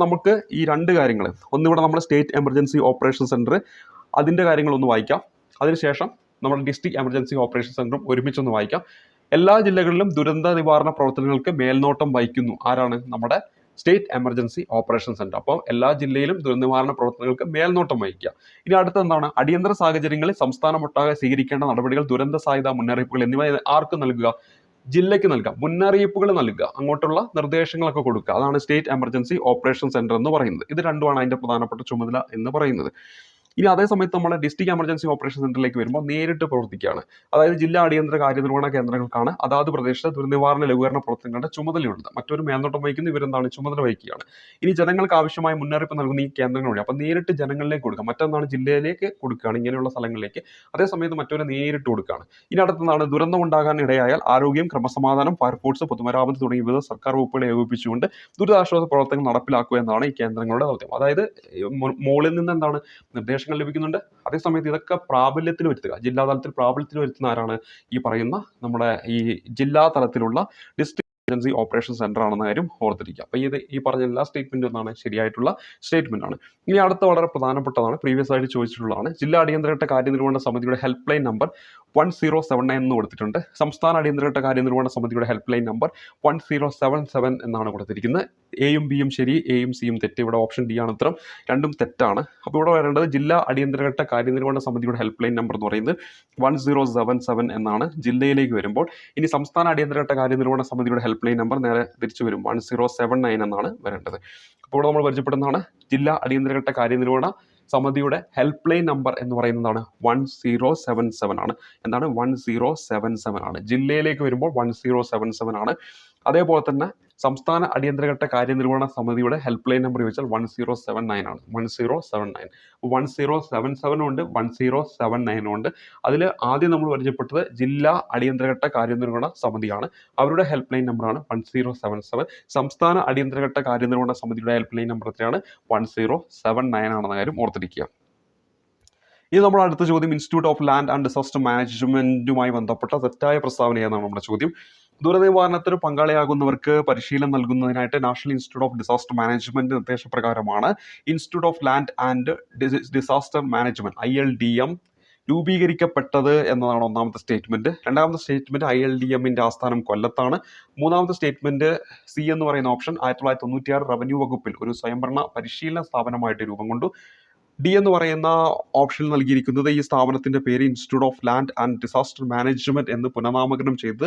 നമുക്ക് ഈ രണ്ട് കാര്യങ്ങൾ ഒന്നിവിടെ നമ്മൾ സ്റ്റേറ്റ് എമർജൻസി ഓപ്പറേഷൻ സെന്റർ അതിന്റെ കാര്യങ്ങളൊന്ന് വായിക്കാം. അതിനുശേഷം നമ്മുടെ ഡിസ്ട്രിക്ട് എമർജൻസി ഓപ്പറേഷൻ സെന്ററും ഒരുമിച്ചൊന്ന് വായിക്കാം. എല്ലാ ജില്ലകളിലും ദുരന്ത നിവാരണ പ്രവർത്തനങ്ങൾക്ക് മേൽനോട്ടം വഹിക്കുന്നു ആരാണ്? നമ്മുടെ സ്റ്റേറ്റ് എമർജൻസി ഓപ്പറേഷൻ സെന്റർ അപ്പോൾ എല്ലാ ജില്ലയിലും ദുരന്ത നിവാരണ പ്രവർത്തനങ്ങൾക്ക് മേൽനോട്ടം വഹിക്കുക. ഇനി അടുത്ത എന്താണ്? അടിയന്തര സാഹചര്യങ്ങളിൽ സംസ്ഥാനമൊട്ടാകെ സ്വീകരിക്കേണ്ട നടപടികൾ ദുരന്ത സാധ്യത മുന്നറിയിപ്പുകൾ എന്നിവ ആർക്ക് നൽകുക? ജില്ലയ്ക്ക് നൽകാം. മുന്നറിയിപ്പുകൾ നൽകുക. അങ്ങോട്ടുള്ള നിർദ്ദേശങ്ങളൊക്കെ കൊടുക്കുക. അതാണ് സ്റ്റേറ്റ് എമർജൻസി ഓപ്പറേഷൻ സെന്റർ എന്ന് പറയുന്നത്. ഇത് രണ്ടുമാണ് അതിന്റെ പ്രധാനപ്പെട്ട ചുമതല എന്ന് പറയുന്നത്. ഇനി അതേ സമയത്ത് നമ്മുടെ ഡിസ്ട്രിക്ട് എമർജൻസി ഓപ്പറേഷൻ സെന്ററിലേക്ക് വരുമ്പോൾ നേരിട്ട് പ്രവർത്തിക്കുകയാണ്. അതായത് ജില്ലാ അടിയന്തര കാര്യനിർവഹണ കേന്ദ്രങ്ങൾക്കാണ് അതാത് പ്രദേശത്തെ ദുരനിവാരണ ലഘൂകരണ പ്രവർത്തനങ്ങളുടെ ചുമതലയുള്ളത്. മറ്റൊരു മേൽനോട്ടം വഹിക്കുന്ന ഇവരെന്താണ്? ചുമതല വഹിക്കുകയാണ്. ഇനി ജനങ്ങൾക്ക് ആവശ്യമായ മുന്നറിയിപ്പ് നൽകുന്ന ഈ കേന്ദ്രങ്ങൾ വഴി അപ്പം നേരിട്ട് ജനങ്ങളിലേക്ക് കൊടുക്കുക. മറ്റൊന്നാണ് ജില്ലയിലേക്ക് കൊടുക്കുകയാണ്. ഇങ്ങനെയുള്ള സ്ഥലങ്ങളിലേക്ക്. അതേ സമയത്ത് മറ്റൊരു നേരിട്ട് കൊടുക്കുകയാണ്. ഇനി അടുത്തതാണ് ദുരന്തം ഉണ്ടാകാൻ ഇടയായാൽ ആരോഗ്യം ക്രമസമാധാനം ഫയർഫോഴ്സ് പൊതുമരാമത്ത് തുടങ്ങിയ വിവിധ സർക്കാർ വകുപ്പുകളെ ഏകോപിപ്പിച്ചുകൊണ്ട് ദുരിതാശ്വാസ പ്രവർത്തനങ്ങൾ നടപ്പിലാക്കുക എന്നാണ് ഈ കേന്ദ്രങ്ങളുടെ ദൗത്യം. അതായത് മോളിൽ നിന്ന് എന്താണ്? നിർദ്ദേശങ്ങൾ ലഭിക്കുന്നുണ്ട്. അതേസമയത്ത് ഇതൊക്കെ പ്രാബല്യത്തിൽ വരുത്തുക ജില്ലാ തലത്തിൽ പ്രാബല്യത്തിൽ വരുത്തുന്ന ആരാണ്? ഈ പറയുന്ന നമ്മുടെ ഈ ജില്ലാ തലത്തിലുള്ള ഡിസ്ട്രിക്ട് ഏജൻസി ഓപ്പറേഷൻ സെന്റർ ആണെന്ന കാര്യം ഓർത്തിരിക്കുക. അപ്പോൾ ഇത് ഈ പറഞ്ഞ എല്ലാ സ്റ്റേറ്റ്മെന്റും എന്താണ് ശരിയായിട്ടുള്ള സ്റ്റേറ്റ്മെന്റ് ആണ്. ഇനി അടുത്ത വളരെ പ്രധാനപ്പെട്ടതാണ് പ്രീവിയസ് ആയിട്ട് ചോദിച്ചിട്ടുള്ളതാണ്. ജില്ലാ അടിയന്തരഘട്ട കാര്യനിർവഹണ സമിതിയുടെ helpline number one zero seven nine എന്ന് കൊടുത്തിട്ടുണ്ട്. സംസ്ഥാന അടിയന്തരഘട്ട കാര്യനിർവഹണ സമിതിയുടെ helpline number one zero seven seven എന്നാണ് കൊടുത്തിരിക്കുന്നത്. എയും ബിയും ശരി എയും സിയും തെറ്റ്. ഇവിടെ ഓപ്ഷൻ ഡി ആണ് ഉത്തരം. രണ്ടും തെറ്റാണ്. അപ്പോൾ ഇവിടെ വരേണ്ടത് ജില്ലാ അടിയന്തരഘട്ട കാര്യനിർവഹണ സമിതിയുടെ ഹെൽപ്പ് ലൈൻ നമ്പർ എന്ന് പറയുന്നത് വൺ സീറോ സെവൻ സെവൻ എന്നാണ് ജില്ലയിലേക്ക് വരുമ്പോൾ. ഇനി സംസ്ഥാന അടിയന്തരഘട്ട കാര്യനിർവഹണ സമിതിയുടെ ഹെൽപ്പ് ലൈൻ നമ്പർ നേരെ തിരിച്ചു വരും. വൺ സീറോ സെവൻ നയൻ എന്നാണ് വരേണ്ടത്. അപ്പോൾ ഇവിടെ നമ്മൾ പരിചയപ്പെടുന്നതാണ് ജില്ലാ അടിയന്തരഘട്ട കാര്യനിർവഹണ സമിതിയുടെ ഹെൽപ്പ് ലൈൻ നമ്പർ എന്ന് പറയുന്നതാണ് വൺ സീറോ സെവൻ സെവൻ ആണ്. എന്താണ്? വൺ സീറോ സെവൻ സെവൻ ആണ്. ജില്ലയിലേക്ക് വരുമ്പോൾ വൺ സീറോ സെവൻ സെവൻ ആണ്. അതേപോലെ തന്നെ സംസ്ഥാന അടിയന്തരഘട്ട കാര്യനിർവഹണ സമിതിയുടെ ഹെൽപ്പ് ലൈൻ നമ്പർ ചോദിച്ചാൽ വൺ സീറോ സെവൻ നയൻ ആണ്. One zero seven nine one zero seven സെവനും ഉണ്ട് വൺ സീറോ സെവൻ നയനും ഉണ്ട്. അതിൽ ആദ്യം നമ്മൾ പരിചയപ്പെട്ടത് ജില്ലാ അടിയന്തരഘട്ട കാര്യനിർവഹണ സമിതിയാണ്. അവരുടെ ഹെൽപ്പ് ലൈൻ നമ്പറാണ് വൺ സീറോ സെവൻ സെവൻ സംസ്ഥാന അടിയന്തരഘട്ട കാര്യനിർവഹണ സമിതിയുടെ ഹെൽപ്പ് ലൈൻ നമ്പർ എത്രയാണ്? വൺ സീറോ സെവൻ നയൻ ആണെന്ന കാര്യം ഓർത്തിരിക്കുക. ഇനി നമ്മൾ അടുത്ത ചോദ്യം institute of land and disaster മാനേജ്മെന്റുമായി ബന്ധപ്പെട്ട തെറ്റായ പ്രസ്താവന നമ്മുടെ ചോദ്യം. ദുരനിവാരണത്തിന് പങ്കാളിയാകുന്നവർക്ക് പരിശീലനം നൽകുന്നതിനായിട്ട് national institute of disaster management നിർദ്ദേശപ്രകാരമാണ് institute of land and disaster management I L D M രൂപീകരിക്കപ്പെട്ടത് എന്നതാണ് ഒന്നാമത്തെ സ്റ്റേറ്റ്മെന്റ്. രണ്ടാമത്തെ സ്റ്റേറ്റ്മെന്റ് ഐ എൽ ഡി എമ്മിന്റെ ആസ്ഥാനം കൊല്ലത്താണ്. മൂന്നാമത്തെ സ്റ്റേറ്റ്മെന്റ് സി എന്ന് പറയുന്ന ഓപ്ഷൻ ആയിരത്തി തൊള്ളായിരത്തി തൊണ്ണൂറ്റിയാറ് റവന്യൂ വകുപ്പിൽ ഒരു സ്വയംഭരണ പരിശീലന സ്ഥാപനമായിട്ട് രൂപം കൊണ്ടു. ഡി എന്ന് പറയുന്ന ഓപ്ഷനിൽ നൽകിയിരിക്കുന്നത് ഈ സ്ഥാപനത്തിന്റെ പേര് institute of land and disaster management എന്ന് പുനർനാമകരണം ചെയ്ത്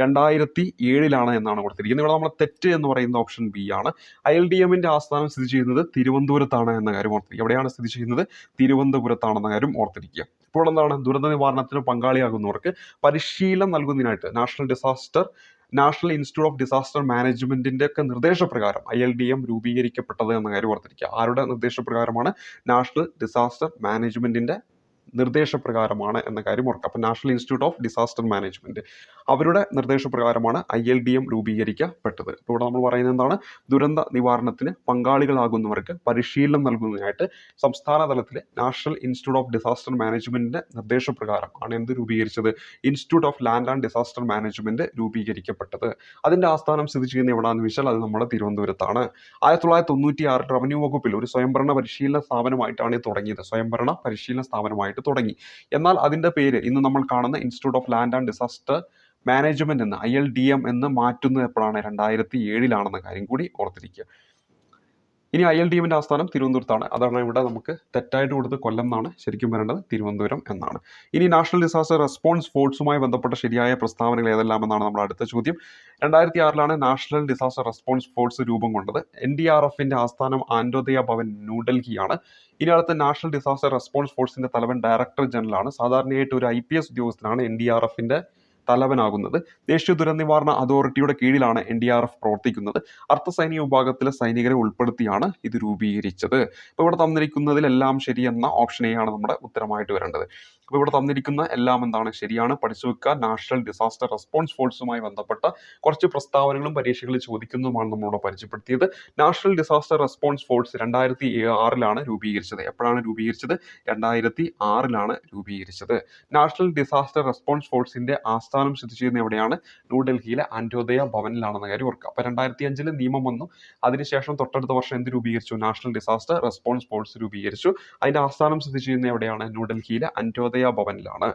രണ്ടായിരത്തി ഏഴിലാണ് എന്നാണ് കൊടുത്തിരിക്കുന്നത്. ഇവിടെ നമ്മൾ തെറ്റ് എന്ന് പറയുന്ന ഓപ്ഷൻ ബി ആണ്. ഐ എൽ ഡി ആസ്ഥാനം സ്ഥിതി ചെയ്യുന്നത് തിരുവനന്തപുരത്താണ് എന്ന കാര്യം ഓർത്തിരിക്കുക. എവിടെയാണ് സ്ഥിതി ചെയ്യുന്നത് തിരുവനന്തപുരത്താണെന്ന കാര്യം ഓർത്തിരിക്കുക. ഇപ്പോൾ എന്താണ്? ദുരന്ത നിവാരണത്തിന് പങ്കാളിയാകുന്നവർക്ക് പരിശീലനം നൽകുന്നതിനായിട്ട് national disaster national institute of disaster മാനേജ്മെന്റിന്റെ ഒക്കെ നിർദ്ദേശപ്രകാരം ഐ എൽ ഡി എം രൂപീകരിക്കപ്പെട്ടത് എന്ന കാര്യം ഓർത്തിരിക്കുക. ആരുടെ നിർദ്ദേശപ്രകാരമാണ്? നാഷണൽ ഡിസാസ്റ്റർ മാനേജ്മെന്റിന്റെ നിർദ്ദേശപ്രകാരമാണ് എന്ന കാര്യം ഓർക്കുക. അപ്പോൾ national institute of disaster management അവരുടെ നിർദ്ദേശപ്രകാരമാണ് ഐ എൽ ഡി എം രൂപീകരിക്കപ്പെട്ടത്. അപ്പോൾ ഇവിടെ നമ്മൾ പറയുന്നത് എന്താണ്? ദുരന്ത നിവാരണത്തിന് പങ്കാളികളാകുന്നവർക്ക് പരിശീലനം നൽകുന്നതിനായിട്ട് സംസ്ഥാന തലത്തിലെ നാഷണൽ ഇൻസ്റ്റിറ്റ്യൂട്ട് ഓഫ് ഡിസാസ്റ്റർ മാനേജ്മെന്റിന്റെ നിർദ്ദേശപ്രകാരം ആണ് എന്ത് രൂപീകരിച്ചത്? Institute of land and disaster management രൂപീകരിക്കപ്പെട്ടത്. അതിന്റെ ആസ്ഥാനം സ്ഥിതി ചെയ്യുന്ന എവിടെയാണെന്ന് വെച്ചാൽ അത് നമ്മുടെ തിരുവനന്തപുരത്താണ്. ആയിരത്തി തൊള്ളായിരത്തി തൊണ്ണൂറ്റി ആറ് റവന്യൂ വകുപ്പിൽ ഒരു സ്വയംഭരണ പരിശീലന സ്ഥാപനമായിട്ടാണ് തുടങ്ങിയത്. സ്വയംഭരണ പരിശീലന സ്ഥാപനമായിട്ട് തുടങ്ങി. എന്നാൽ അതിന്റെ പേര് ഇന്ന് നമ്മൾ കാണുന്ന institute of land and disaster management എന്ന് ഐ എൽ ഡി എം എന്ന് മാറ്റുന്നത് എപ്പോഴാണ്? രണ്ടായിരത്തി ഏഴിലാണെന്ന കാര്യം കൂടി ഓർത്തിരിക്കുക. ഇനി ഐ എൽ ഡി എമ്മിന്റെ ആസ്ഥാനം തിരുവനന്തപുരത്താണ്. അതാണ് ഇവിടെ നമുക്ക് തെറ്റായിട്ട് കൊടുത്ത് കൊല്ലം എന്നാണ് ശരിക്കും വരേണ്ടത് തിരുവനന്തപുരം എന്നാണ്. ഇനി നാഷണൽ ഡിസാസ്റ്റർ റെസ്പോൺസ് ഫോഴ്സുമായി ബന്ധപ്പെട്ട ശരിയായ പ്രസ്താവനകൾ ഏതെല്ലാം എന്നാണ് നമ്മുടെ അടുത്ത ചോദ്യം. രണ്ടായിരത്തി ആറിലാണ് നാഷണൽ ഡിസാസ്റ്റർ റെസ്പോൺസ് ഫോഴ്സ് രൂപം കൊണ്ടത്. എൻ ഡി ആർ എഫിന്റെ ആസ്ഥാനം ആൻഡോദയ ഭവൻ ന്യൂഡൽഹിയാണ്. ഇനി അടുത്ത നാഷണൽ ഡിസാസ്റ്റർ റെസ്പോൺസ് ഫോഴ്സിന്റെ തലവൻ ഡയറക്ടർ ജനറൽ ആണ് സാധാരണയായിട്ട് ഒരു ഐ പി എസ് ഉദ്യോഗസ്ഥനാണ് എൻ ഡി ആർ എഫിന്റെ തലവനാകുന്നത്. ദേശീയ ദുരന്ത നിവാരണ അതോറിറ്റിയുടെ കീഴിലാണ് എൻ ഡി ആർ എഫ് പ്രവർത്തിക്കുന്നത്. അർദ്ധ സൈനിക വിഭാഗത്തിലെ സൈനികരെ ഉൾപ്പെടുത്തിയാണ് ഇത് രൂപീകരിച്ചത്. അപ്പോൾ ഇവിടെ തന്നിരിക്കുന്നതിലെല്ലാം ശരിയെന്ന ഓപ്ഷൻ എ ആണ് നമ്മുടെ ഉത്തരമായിട്ട് വരേണ്ടത്. അപ്പോൾ ഇവിടെ തന്നിരിക്കുന്ന എല്ലാം എന്താണ് ശരിയാണ്? പഠിച്ചു വെക്കുക നാഷണൽ ഡിസാസ്റ്റർ റെസ്പോൺസ് ഫോഴ്സുമായി ബന്ധപ്പെട്ട കുറച്ച് പ്രസ്താവനകളും പരീക്ഷകളിൽ ചോദിക്കുന്നതുമാണ് നമ്മളിവിടെ പരിചയപ്പെടുത്തിയത്. നാഷണൽ ഡിസാസ്റ്റർ റെസ്പോൺസ് ഫോഴ്സ് രണ്ടായിരത്തി ആറിലാണ് രൂപീകരിച്ചത്. എപ്പോഴാണ് രൂപീകരിച്ചത്? രണ്ടായിരത്തി ആറിലാണ് രൂപീകരിച്ചത്. നാഷണൽ ഡിസാസ്റ്റർ റെസ്പോൺസ് ഫോഴ്സിന്റെ ആസ്ഥാനം സ്ഥിതി ചെയ്യുന്ന എവിടെയാണ്? ന്യൂഡൽഹിയിലെ അന്ത്യോദയ ഭവനിലാണെന്ന കാര്യം ഓർക്കുക. അപ്പോൾ രണ്ടായിരത്തി അഞ്ചിൽ നിയമം വന്നു. അതിനുശേഷം തൊട്ടടുത്ത വർഷം എന്ത് രൂപീകരിച്ചു? നാഷണൽ ഡിസാസ്റ്റർ റെസ്പോൺസ് ഫോഴ്സ് രൂപീകരിച്ചു. അതിന്റെ ആസ്ഥാനം സ്ഥിതി ചെയ്യുന്ന എവിടെയാണ്? ന്യൂഡൽഹിയിലെ അന്ത്യോദയ ഭവനിലാണ്.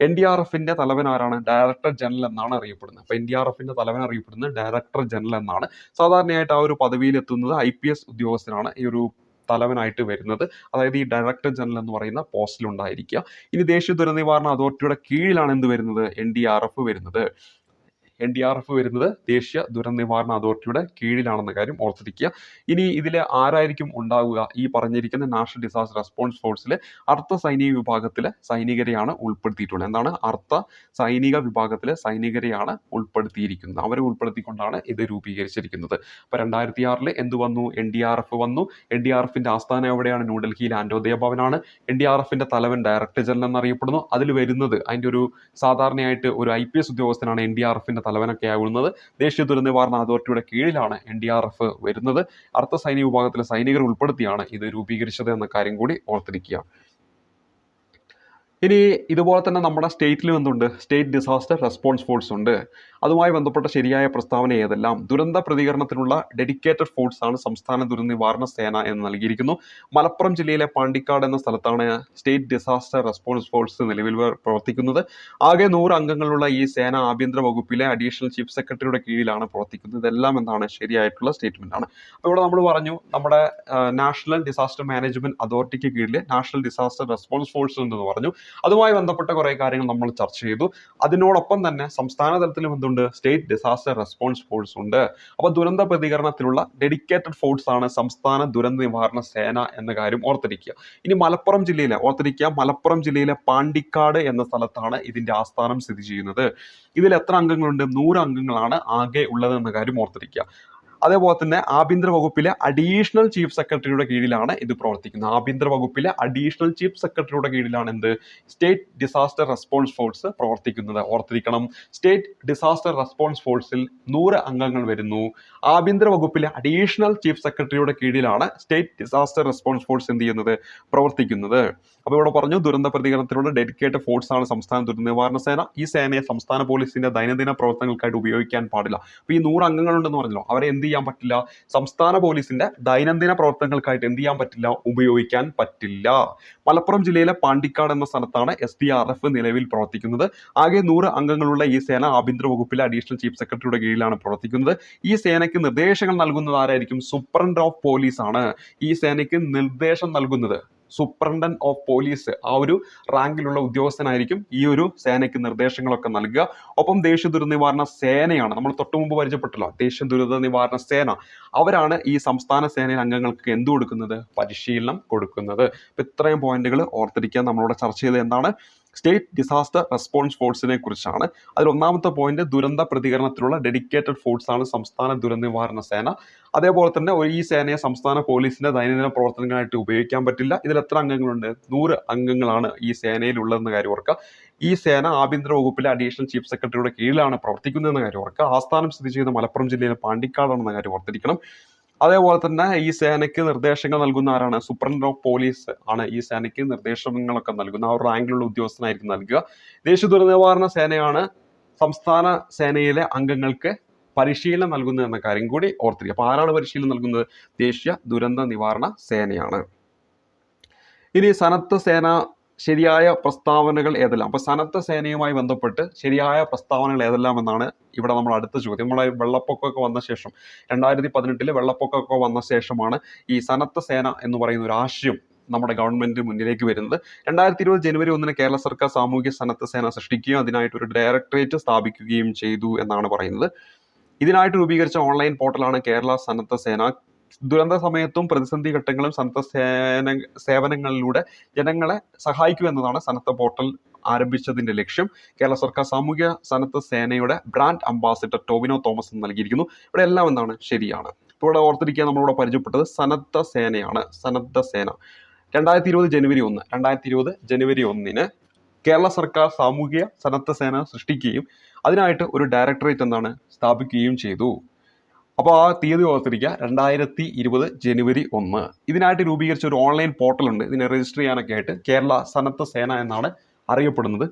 എൻ ഡി ആർ എഫിന്റെ തലവൻ ആരാണ്? ഡയറക്ടർ ജനറൽ എന്നാണ് അറിയപ്പെടുന്നത്. അപ്പോൾ എൻ ഡി ആർ എഫിന്റെ തലവൻ അറിയപ്പെടുന്നത് ഡയറക്ടർ ജനറൽ എന്നാണ്. സാധാരണയായിട്ട് ആ ഒരു പദവിയിൽ എത്തുന്നത് ഐ പി എസ് ഉദ്യോഗസ്ഥനാണ് ഈ ഒരു തലവനായിട്ട് വരുന്നത്. അതായത് ഈ ഡയറക്ടർ ജനറൽ എന്ന് പറയുന്ന പോസ്റ്റിൽ ഉണ്ടായിരിക്കുക ഇനി ദേശീയ ദുരന്ത നിവാരണ അതോറിറ്റിയുടെ കീഴിലാണ് എന്ത് വരുന്നത്? എൻ ഡി ആർ എഫ് വരുന്നത്. എൻ ഡി ആർ എഫ് വരുന്നത് ദേശീയ ദുരന്ത നിവാരണ അതോറിറ്റിയുടെ കീഴിലാണെന്ന കാര്യം ഓർത്തിരിക്കുക. ഇനി ഇതിൽ ആരായിരിക്കും ഉണ്ടാവുക? ഈ പറഞ്ഞിരിക്കുന്ന നാഷണൽ ഡിസാസ്റ്റർ റെസ്പോൺസ് ഫോഴ്സിലെ അർദ്ധ സൈനിക വിഭാഗത്തിലെ സൈനികരെയാണ് ഉൾപ്പെടുത്തിയിട്ടുള്ളത്. എന്താണ്? അർദ്ധ സൈനിക വിഭാഗത്തിലെ സൈനികരെയാണ് ഉൾപ്പെടുത്തിയിരിക്കുന്നത്. അവരെ ഉൾപ്പെടുത്തിക്കൊണ്ടാണ് ഇത് രൂപീകരിച്ചിരിക്കുന്നത്. അപ്പോൾ രണ്ടായിരത്തി ആറിൽ എന്ത് വന്നു? എൻ ഡി ആർ എഫ് വന്നു. എൻ ഡി ആർ എഫിന്റെ ആസ്ഥാനം എവിടെയാണ്? ന്യൂഡൽഹിയിൽ ആൻഡോദയ ഭവനാണ് എൻ ഡി ആർ എഫിന്റെ തലവൻ ഡയറക്ടർ ജനറൽ എന്നറിയപ്പെടുന്നു. അതിൽ വരുന്നത് അതിന്റെ ഒരു സാധാരണയായിട്ട് ഒരു ഐ പി എസ് ഉദ്യോഗസ്ഥനാണ് എൻ ഡി ആർ എഫിന്റെ തലവനൊക്കെ ആകുന്നത്. ദേശീയ ദുരന്ത നിവാരണ അതോറിറ്റിയുടെ കീഴിലാണ് എൻ ഡി ആർ എഫ് വരുന്നത്. അർദ്ധ സൈനിക വിഭാഗത്തിലെ സൈനികർ ഉൾപ്പെടുത്തിയാണ് ഇത് രൂപീകരിച്ചത് എന്ന കാര്യം കൂടി ഓർത്തിരിക്കുക. ഇനി ഇതുപോലെ തന്നെ നമ്മുടെ സ്റ്റേറ്റിലും എന്തുണ്ട് സ്റ്റേറ്റ് ഡിസാസ്റ്റർ റെസ്പോൺസ് ഫോഴ്സ് ഉണ്ട്. അതുമായി ബന്ധപ്പെട്ട ശരിയായ പ്രസ്താവന ഏതെല്ലാം? ദുരന്ത പ്രതികരണത്തിനുള്ള ഡെഡിക്കേറ്റഡ് ഫോഴ്സ് ആണ് സംസ്ഥാന ദുരന്ത നിവാരണ സേന എന്ന് നൽകിയിരിക്കുന്നു. മലപ്പുറം ജില്ലയിലെ പാണ്ടിക്കാട് എന്ന സ്ഥലത്താണ് സ്റ്റേറ്റ് ഡിസാസ്റ്റർ റെസ്പോൺസ് ഫോഴ്സ് നിലവിൽ പ്രവർത്തിക്കുന്നത്. ആകെ നൂറ് അംഗങ്ങളുള്ള ഈ സേന ആഭ്യന്തര വകുപ്പിലെ അഡീഷണൽ ചീഫ് സെക്രട്ടറിയുടെ കീഴിലാണ് പ്രവർത്തിക്കുന്നത്. ഇതെല്ലാം എന്താണ് ശരിയായിട്ടുള്ള സ്റ്റേറ്റ്മെന്റ് ആണ്. അപ്പോൾ ഇവിടെ നമ്മൾ പറഞ്ഞു നമ്മുടെ നാഷണൽ ഡിസാസ്റ്റർ മാനേജ്മെന്റ് അതോറിറ്റിക്ക് കീഴിൽ നാഷണൽ ഡിസാസ്റ്റർ റെസ്പോൺസ് ഫോഴ്സ് ഉണ്ടെന്ന് പറഞ്ഞു. അതുമായി ബന്ധപ്പെട്ട കുറേ കാര്യങ്ങൾ നമ്മൾ ചർച്ച ചെയ്തു. അതിനോടൊപ്പം തന്നെ സംസ്ഥാന തലത്തിലും എന്തുണ്ട്? സ്റ്റേറ്റ് ഡിസാസ്റ്റർ റെസ്പോൺസ് ഫോഴ്സ് ഉണ്ട്. അപ്പോൾ ദുരന്ത പ്രതികരണത്തിലുള്ള ഡെഡിക്കേറ്റഡ് ഫോഴ്സ് ആണ് സംസ്ഥാന ദുരന്ത നിവാരണ സേന എന്ന കാര്യം ഓർത്തിരിക്കുക. ഇനി മലപ്പുറം ജില്ലയിലെ ഓർത്തിരിക്കുക മലപ്പുറം ജില്ലയിലെ പാണ്ടിക്കാട് എന്ന സ്ഥലത്താണ് ഇതിന്റെ ആസ്ഥാനം സ്ഥിതി ചെയ്യുന്നത്. ഇതിൽ എത്ര അംഗങ്ങളുണ്ട്? നൂറ് അംഗങ്ങളാണ് ആകെ ഉള്ളത് എന്ന കാര്യം ഓർത്തിരിക്കുക. അതേപോലെ തന്നെ ആഭ്യന്തര വകുപ്പിലെ അഡീഷണൽ ചീഫ് സെക്രട്ടറിയുടെ കീഴിലാണ് ഇത് പ്രവർത്തിക്കുന്നത്. ആഭ്യന്തര വകുപ്പിലെ അഡീഷണൽ ചീഫ് സെക്രട്ടറിയുടെ കീഴിലാണ് എന്ത്? സ്റ്റേറ്റ് ഡിസാസ്റ്റർ റെസ്പോൺസ് ഫോഴ്സ് പ്രവർത്തിക്കുന്നത്. ഓർത്തിരിക്കണം. സ്റ്റേറ്റ് ഡിസാസ്റ്റർ റെസ്പോൺസ് ഫോഴ്സിൽ നൂറ് അംഗങ്ങൾ വരുന്നു. ആഭ്യന്തര വകുപ്പിലെ അഡീഷണൽ ചീഫ് സെക്രട്ടറിയുടെ കീഴിലാണ് സ്റ്റേറ്റ് ഡിസാസ്റ്റർ റെസ്പോൺസ് ഫോഴ്സ് എന്ത് ചെയ്യുന്നത്? പ്രവർത്തിക്കുന്നത്. അപ്പോൾ ഇവിടെ പറഞ്ഞു ദുരന്ത പ്രതികരണത്തിനുള്ള ഡെഡിക്കേറ്റഡ് ഫോഴ്സ് ആണ് സംസ്ഥാന ദുരന്ത നിവാരണ സേന. ഈ സേനയെ സംസ്ഥാന പോലീസിന്റെ ദൈനംദിന പ്രവർത്തനങ്ങൾക്കായിട്ട് ഉപയോഗിക്കാൻ പാടില്ല. അപ്പോൾ ഈ നൂറ് അംഗങ്ങളുണ്ടെന്ന് പറഞ്ഞല്ലോ. അവരെ എന്ത് ചെയ്യാൻ പറ്റില്ല. സംസ്ഥാന പോലീസിന്റെ ദൈനംദിന പ്രവർത്തനങ്ങൾക്കായിട്ട് എന്ത് ചെയ്യാൻ പറ്റില്ല? ഉപയോഗിക്കാൻ പറ്റില്ല. മലപ്പുറം ജില്ലയിലെ പാണ്ടിക്കാട് എന്ന സ്ഥലത്താണ് എസ് ഡി ആർ എഫ് നിലവിൽ പ്രവർത്തിക്കുന്നത്. ആകെ നൂറ് അംഗങ്ങളുള്ള ഈ സേന ആഭ്യന്തര വകുപ്പിലെ അഡീഷണൽ ചീഫ് സെക്രട്ടറിയുടെ കീഴിലാണ് പ്രവർത്തിക്കുന്നത്. ഈ സേനയ്ക്ക് നിർദ്ദേശങ്ങൾ നൽകുന്നത് ആരായിരിക്കും? സൂപ്രണ്ട് ഓഫ് പോലീസ് ആണ് ഈ സേനയ്ക്ക് നിർദ്ദേശം നൽകുന്നത് സൂപ്രണ്ടന്റ് ഓഫ് പോലീസ് ആ ഒരു റാങ്കിലുള്ള ഉദ്യോഗസ്ഥനായിരിക്കും ഈ ഒരു സേനയ്ക്ക് നിർദ്ദേശങ്ങളൊക്കെ നൽകുക. ഒപ്പം ദേശീയ ദുരന്ത നിവാരണ സേനയാണ്. നമ്മൾ തൊട്ടു മുമ്പ് പരിചയപ്പെട്ടല്ലോ ദേശീയ ദുരന്ത നിവാരണ സേന. അവരാണ് ഈ സംസ്ഥാന സേനയിലെ അംഗങ്ങൾക്ക് എന്ത് കൊടുക്കുന്നത്? പരിശീലനം കൊടുക്കുന്നത്. ഇത്രയും പോയിന്റുകൾ ഓർത്തിരിക്കാൻ നമ്മളോട് ചർച്ച ചെയ്തത് എന്താണ്? സ്റ്റേറ്റ് ഡിസാസ്റ്റർ റെസ്പോൺസ് ഫോഴ്സിനെ കുറിച്ചാണ്. അതിൽ ഒന്നാമത്തെ പോയിന്റ് ദുരന്ത പ്രതികരണത്തിലുള്ള ഡെഡിക്കേറ്റഡ് ഫോഴ്സ് ആണ് സംസ്ഥാന ദുരന്ത നിവാരണ സേന. അതേപോലെ തന്നെ ഈ സേനയെ സംസ്ഥാന പോലീസിന്റെ ദൈനംദിന പ്രവർത്തനങ്ങളായിട്ട് ഉപയോഗിക്കാൻ പറ്റില്ല. ഇതിൽ എത്ര അംഗങ്ങളുണ്ട്? നൂറ് അംഗങ്ങളാണ് ഈ സേനയിൽ ഉള്ളതെന്ന കാര്യം ഓർക്കുക. ഈ സേന ആഭ്യന്തര വകുപ്പിലെ അഡീഷണൽ ചീഫ് സെക്രട്ടറിയുടെ കീഴിലാണ് പ്രവർത്തിക്കുന്നതെന്ന കാര്യം ഓർക്കുക. ആസ്ഥാനം സ്ഥിതി ചെയ്യുന്ന മലപ്പുറം ജില്ലയിലെ പാണ്ടിക്കാടാണെന്ന കാര്യം ഓർത്തിരിക്കണം. അതേപോലെ തന്നെ ഈ സേനയ്ക്ക് നിർദ്ദേശങ്ങൾ നൽകുന്ന ആരാണ്? സൂപ്രണ്ട് ഓഫ് പോലീസ് ആണ് ഈ സേനയ്ക്ക് നിർദ്ദേശങ്ങളൊക്കെ നൽകുന്ന ആ റാങ്കിലുള്ള ഉദ്യോഗസ്ഥനായിരിക്കും നൽകുക. ദേശീയ ദുരന്ത നിവാരണ സേനയാണ് സംസ്ഥാന സേനയിലെ അംഗങ്ങൾക്ക് പരിശീലനം നൽകുന്നത് എന്ന കാര്യം കൂടി ഓർത്തിരിക്കുക. അപ്പോൾ ആരാണ് പരിശീലനം നൽകുന്നത്? ദേശീയ ദുരന്ത നിവാരണ സേനയാണ്. ഇനി സന്നദ്ധ സേന ശരിയായ പ്രസ്താവനകൾ ഏതെല്ലാം? അപ്പോൾ സന്നദ്ധ സേനയുമായി ബന്ധപ്പെട്ട് ശരിയായ പ്രസ്താവനകൾ ഏതെല്ലാം എന്നാണ് ഇവിടെ നമ്മൾ അടുത്ത ചോദ്യം. നമ്മളെ വെള്ളപ്പൊക്കമൊക്കെ വന്ന ശേഷം രണ്ടായിരത്തി പതിനെട്ടിൽ വെള്ളപ്പൊക്കമൊക്കെ വന്ന ശേഷമാണ് ഈ സന്നദ്ധ സേന എന്ന് പറയുന്ന ഒരു ആശയം നമ്മുടെ ഗവൺമെന്റ് മുന്നിലേക്ക് വരുന്നത്. രണ്ടായിരത്തി ഇരുപത് ജനുവരി ഒന്നിന് കേരള സർക്കാർ സാമൂഹ്യ സന്നദ്ധ സേന സൃഷ്ടിക്കുകയും അതിനായിട്ട് ഒരു ഡയറക്ടറേറ്റ് സ്ഥാപിക്കുകയും ചെയ്തു എന്നാണ് പറയുന്നത്. ഇതിനായിട്ട് രൂപീകരിച്ച ഓൺലൈൻ പോർട്ടലാണ് കേരള സന്നദ്ധ സേന ദുരന്ത സമയത്തും പ്രതിസന്ധി ഘട്ടങ്ങളും സന്നദ്ധ സേന സേവനങ്ങളിലൂടെ ജനങ്ങളെ സഹായിക്കുക എന്നതാണ് സന്നദ്ധ പോർട്ടൽ ആരംഭിച്ചതിന്റെ ലക്ഷ്യം. കേരള സർക്കാർ സാമൂഹ്യ സന്നദ്ധ സേനയുടെ ബ്രാൻഡ് അംബാസിഡർ ടോവിനോ തോമസ് നൽകിയിരിക്കുന്നു. ഇവിടെ എല്ലാം എന്താണ്? ശരിയാണ്. ഇപ്പോൾ ഇവിടെ ഓർത്തിരിക്കുക നമ്മളിവിടെ പരിചയപ്പെട്ടത് സന്നദ്ധ സേനയാണ്. സന്നദ്ധ സേന. രണ്ടായിരത്തി ഇരുപത് ജനുവരി ഒന്ന് രണ്ടായിരത്തി ഇരുപത് ജനുവരി ഒന്നിന് കേരള സർക്കാർ സാമൂഹിക സന്നദ്ധ സേന സൃഷ്ടിക്കുകയും അതിനായിട്ട് ഒരു ഡയറക്ടറേറ്റ് എന്താണ്? സ്ഥാപിക്കുകയും ചെയ്തു. അപ്പോൾ ആ തീയതി ഓർത്തിരിക്കുക. രണ്ടായിരത്തി ഇരുപത് ജനുവരി ഒന്ന്. ഇതിനായിട്ട് രൂപീകരിച്ച ഒരു ഓൺലൈൻ പോർട്ടലുണ്ട് ഇതിനെ രജിസ്റ്റർ ചെയ്യാനൊക്കെ ആയിട്ട് കേരള സന്നദ്ധ സേന എന്നാണ് അറിയപ്പെടുന്നത്.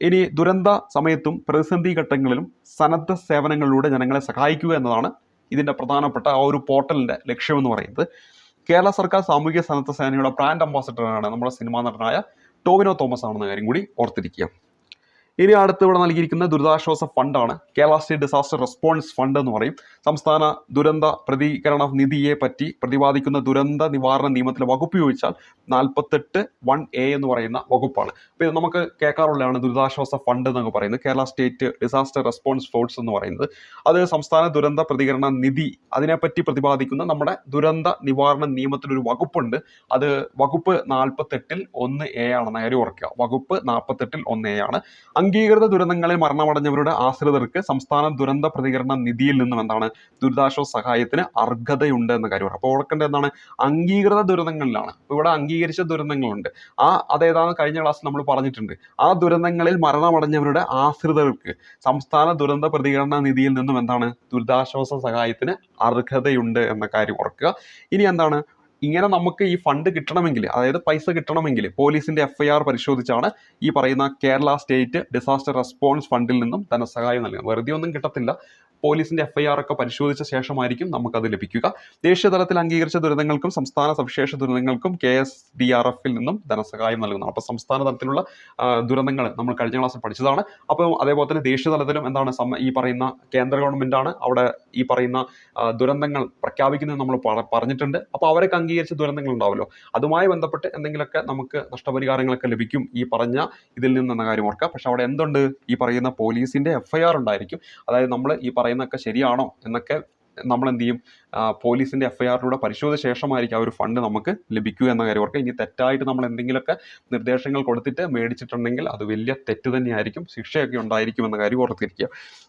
ഇനി ദുരന്ത സമയത്തും പ്രതിസന്ധി ഘട്ടങ്ങളിലും സന്നദ്ധ സേവനങ്ങളിലൂടെ ജനങ്ങളെ സഹായിക്കുക എന്നതാണ് ഇതിന്റെ പ്രധാനപ്പെട്ട ആ ഒരു പോർട്ടലിന്റെ ലക്ഷ്യമെന്ന് പറയുന്നത്. കേരള സർക്കാർ സാമൂഹിക സന്നദ്ധ സേനയുടെ ബ്രാൻഡ് അംബാസഡറാണ് നമ്മുടെ സിനിമാ നടനായ ടോവിനോ തോമസ് ആണെന്ന കാര്യം കൂടി ഓർത്തിരിക്കുക. ഇനി അടുത്ത് ഇവിടെ നൽകിയിരിക്കുന്ന ദുരിതാശ്വാസ ഫണ്ടാണ് Kerala state disaster response fund എന്ന് പറയും. സംസ്ഥാന ദുരന്ത പ്രതികരണ നിധിയെ പറ്റി പ്രതിപാദിക്കുന്ന ദുരന്ത നിവാരണ നിയമത്തിലെ വകുപ്പ് ചോദിച്ചാൽ നാൽപ്പത്തെട്ട് വൺ എ എന്ന് പറയുന്ന വകുപ്പാണ്. അപ്പോൾ ഇത് നമുക്ക് കേൾക്കാറുള്ളതാണ് ദുരിതാശ്വാസ ഫണ്ട് എന്നൊക്കെ പറയുന്നത്. Kerala state disaster response force എന്ന് പറയുന്നത്. അത് സംസ്ഥാന ദുരന്ത പ്രതികരണ നിധി അതിനെപ്പറ്റി പ്രതിപാദിക്കുന്ന നമ്മുടെ ദുരന്ത നിവാരണ നിയമത്തിലൊരു വകുപ്പുണ്ട്. അത് വകുപ്പ് നാൽപ്പത്തെട്ടിൽ ഒന്ന് എ ആണെന്ന് കാര്യം ഓർക്കുക. വകുപ്പ് നാൽപ്പത്തെട്ടിൽ ഒന്ന് എ ആണ്. അംഗീകൃത ദുരന്തങ്ങളിൽ മരണമടഞ്ഞവരുടെ ആശ്രിതർക്ക് സംസ്ഥാന ദുരന്ത പ്രതികരണ നിധിയിൽ നിന്നും എന്താണ് ദുരിതാശ്വാസ സഹായത്തിന് അർഹതയുണ്ട് എന്ന കാര്യം അപ്പോൾ ഓർക്കേണ്ടത് എന്താണ്? അംഗീകൃത ദുരന്തങ്ങളിലാണ്. ഇവിടെ അംഗീകരിച്ച ദുരന്തങ്ങളുണ്ട്. ആ അതേതാണ് കഴിഞ്ഞ ക്ലാസ്സിൽ നമ്മൾ പറഞ്ഞിട്ടുണ്ട്. ആ ദുരന്തങ്ങളിൽ മരണമടഞ്ഞവരുടെ ആശ്രിതർക്ക് സംസ്ഥാന ദുരന്ത പ്രതികരണ നിധിയിൽ നിന്നും എന്താണ് ദുരിതാശ്വാസ സഹായത്തിന് അർഹതയുണ്ട് എന്ന കാര്യം ഓർക്കുക. ഇനി എന്താണ്? ഇങ്ങനെ നമുക്ക് ഈ ഫണ്ട് കിട്ടണമെങ്കിൽ അതായത് പൈസ കിട്ടണമെങ്കിൽ പോലീസിന്റെ എഫ് ഐ ആർ പരിശോധിച്ചാണ് ഈ പറയുന്ന കേരള സ്റ്റേറ്റ് ഡിസാസ്റ്റർ റെസ്പോൺസ് ഫണ്ടിൽ നിന്നും ധനസഹായം നൽകുന്നത്. വെറുതെ ഒന്നും കിട്ടത്തില്ല. പോലീസിന്റെ എഫ്ഐആർ ഒക്കെ പരിശോധിച്ച ശേഷമായിരിക്കും നമുക്കത് ലഭിക്കുക. ദേശീയ തലത്തിൽ അംഗീകരിച്ച ദുരന്തങ്ങൾക്കും സംസ്ഥാന സവിശേഷ ദുരന്തങ്ങൾക്കും കെ എസ് ഡി ആർ എഫിൽ നിന്നും ധനസഹായം നൽകുന്നതാണ്. അപ്പോൾ സംസ്ഥാന തലത്തിലുള്ള ദുരന്തങ്ങൾ നമ്മൾ കഴിഞ്ഞ ക്ലാസ്സിൽ പഠിച്ചതാണ്. അപ്പോൾ അതേപോലെ തന്നെ ദേശീയ തലത്തിലും എന്താണ് ഈ പറയുന്ന കേന്ദ്ര ഗവൺമെന്റാണ് അവിടെ ഈ പറയുന്ന ദുരന്തങ്ങൾ പ്രഖ്യാപിക്കുന്നത് നമ്മൾ പറ- പറഞ്ഞിട്ടുണ്ട്. അപ്പോൾ അവരൊക്കെ അംഗീകരിച്ച ദുരന്തങ്ങൾ ഉണ്ടാവുമല്ലോ അതുമായി ബന്ധപ്പെട്ട് എന്തെങ്കിലുമൊക്കെ നമുക്ക് നഷ്ടപരിഹാരങ്ങളൊക്കെ ലഭിക്കും ഈ പറഞ്ഞ ഇതിൽ നിന്നെന്ന കാര്യം ഓർക്കുക. പക്ഷെ അവിടെ എന്തുണ്ട്? ഈ പറയുന്ന പോലീസിന്റെ എഫ് ഐ ആർ ഉണ്ടായിരിക്കും. അതായത് നമ്മൾ ഈ പറയുന്നതൊക്കെ ശരിയാണോ എന്നൊക്കെ നമ്മൾ എന്ത് ചെയ്യും പോലീസിന്റെ എഫ്ഐആറിലൂടെ ഐ പരിശോധിച്ച ശേഷമായിരിക്കും ആ ഒരു ഫണ്ട് നമുക്ക് ലഭിക്കുക എന്ന കാര്യം. ഓർക്കുക ഇനി തെറ്റായിട്ട് നമ്മൾ എന്തെങ്കിലുമൊക്കെ നിർദ്ദേശങ്ങൾ കൊടുത്തിട്ട് മേടിച്ചിട്ടുണ്ടെങ്കിൽ അത് വലിയ തെറ്റ് തന്നെയായിരിക്കും. ശിക്ഷയൊക്കെ ഉണ്ടായിരിക്കും എന്ന കാര്യം ഓർത്തിരിക്കുക.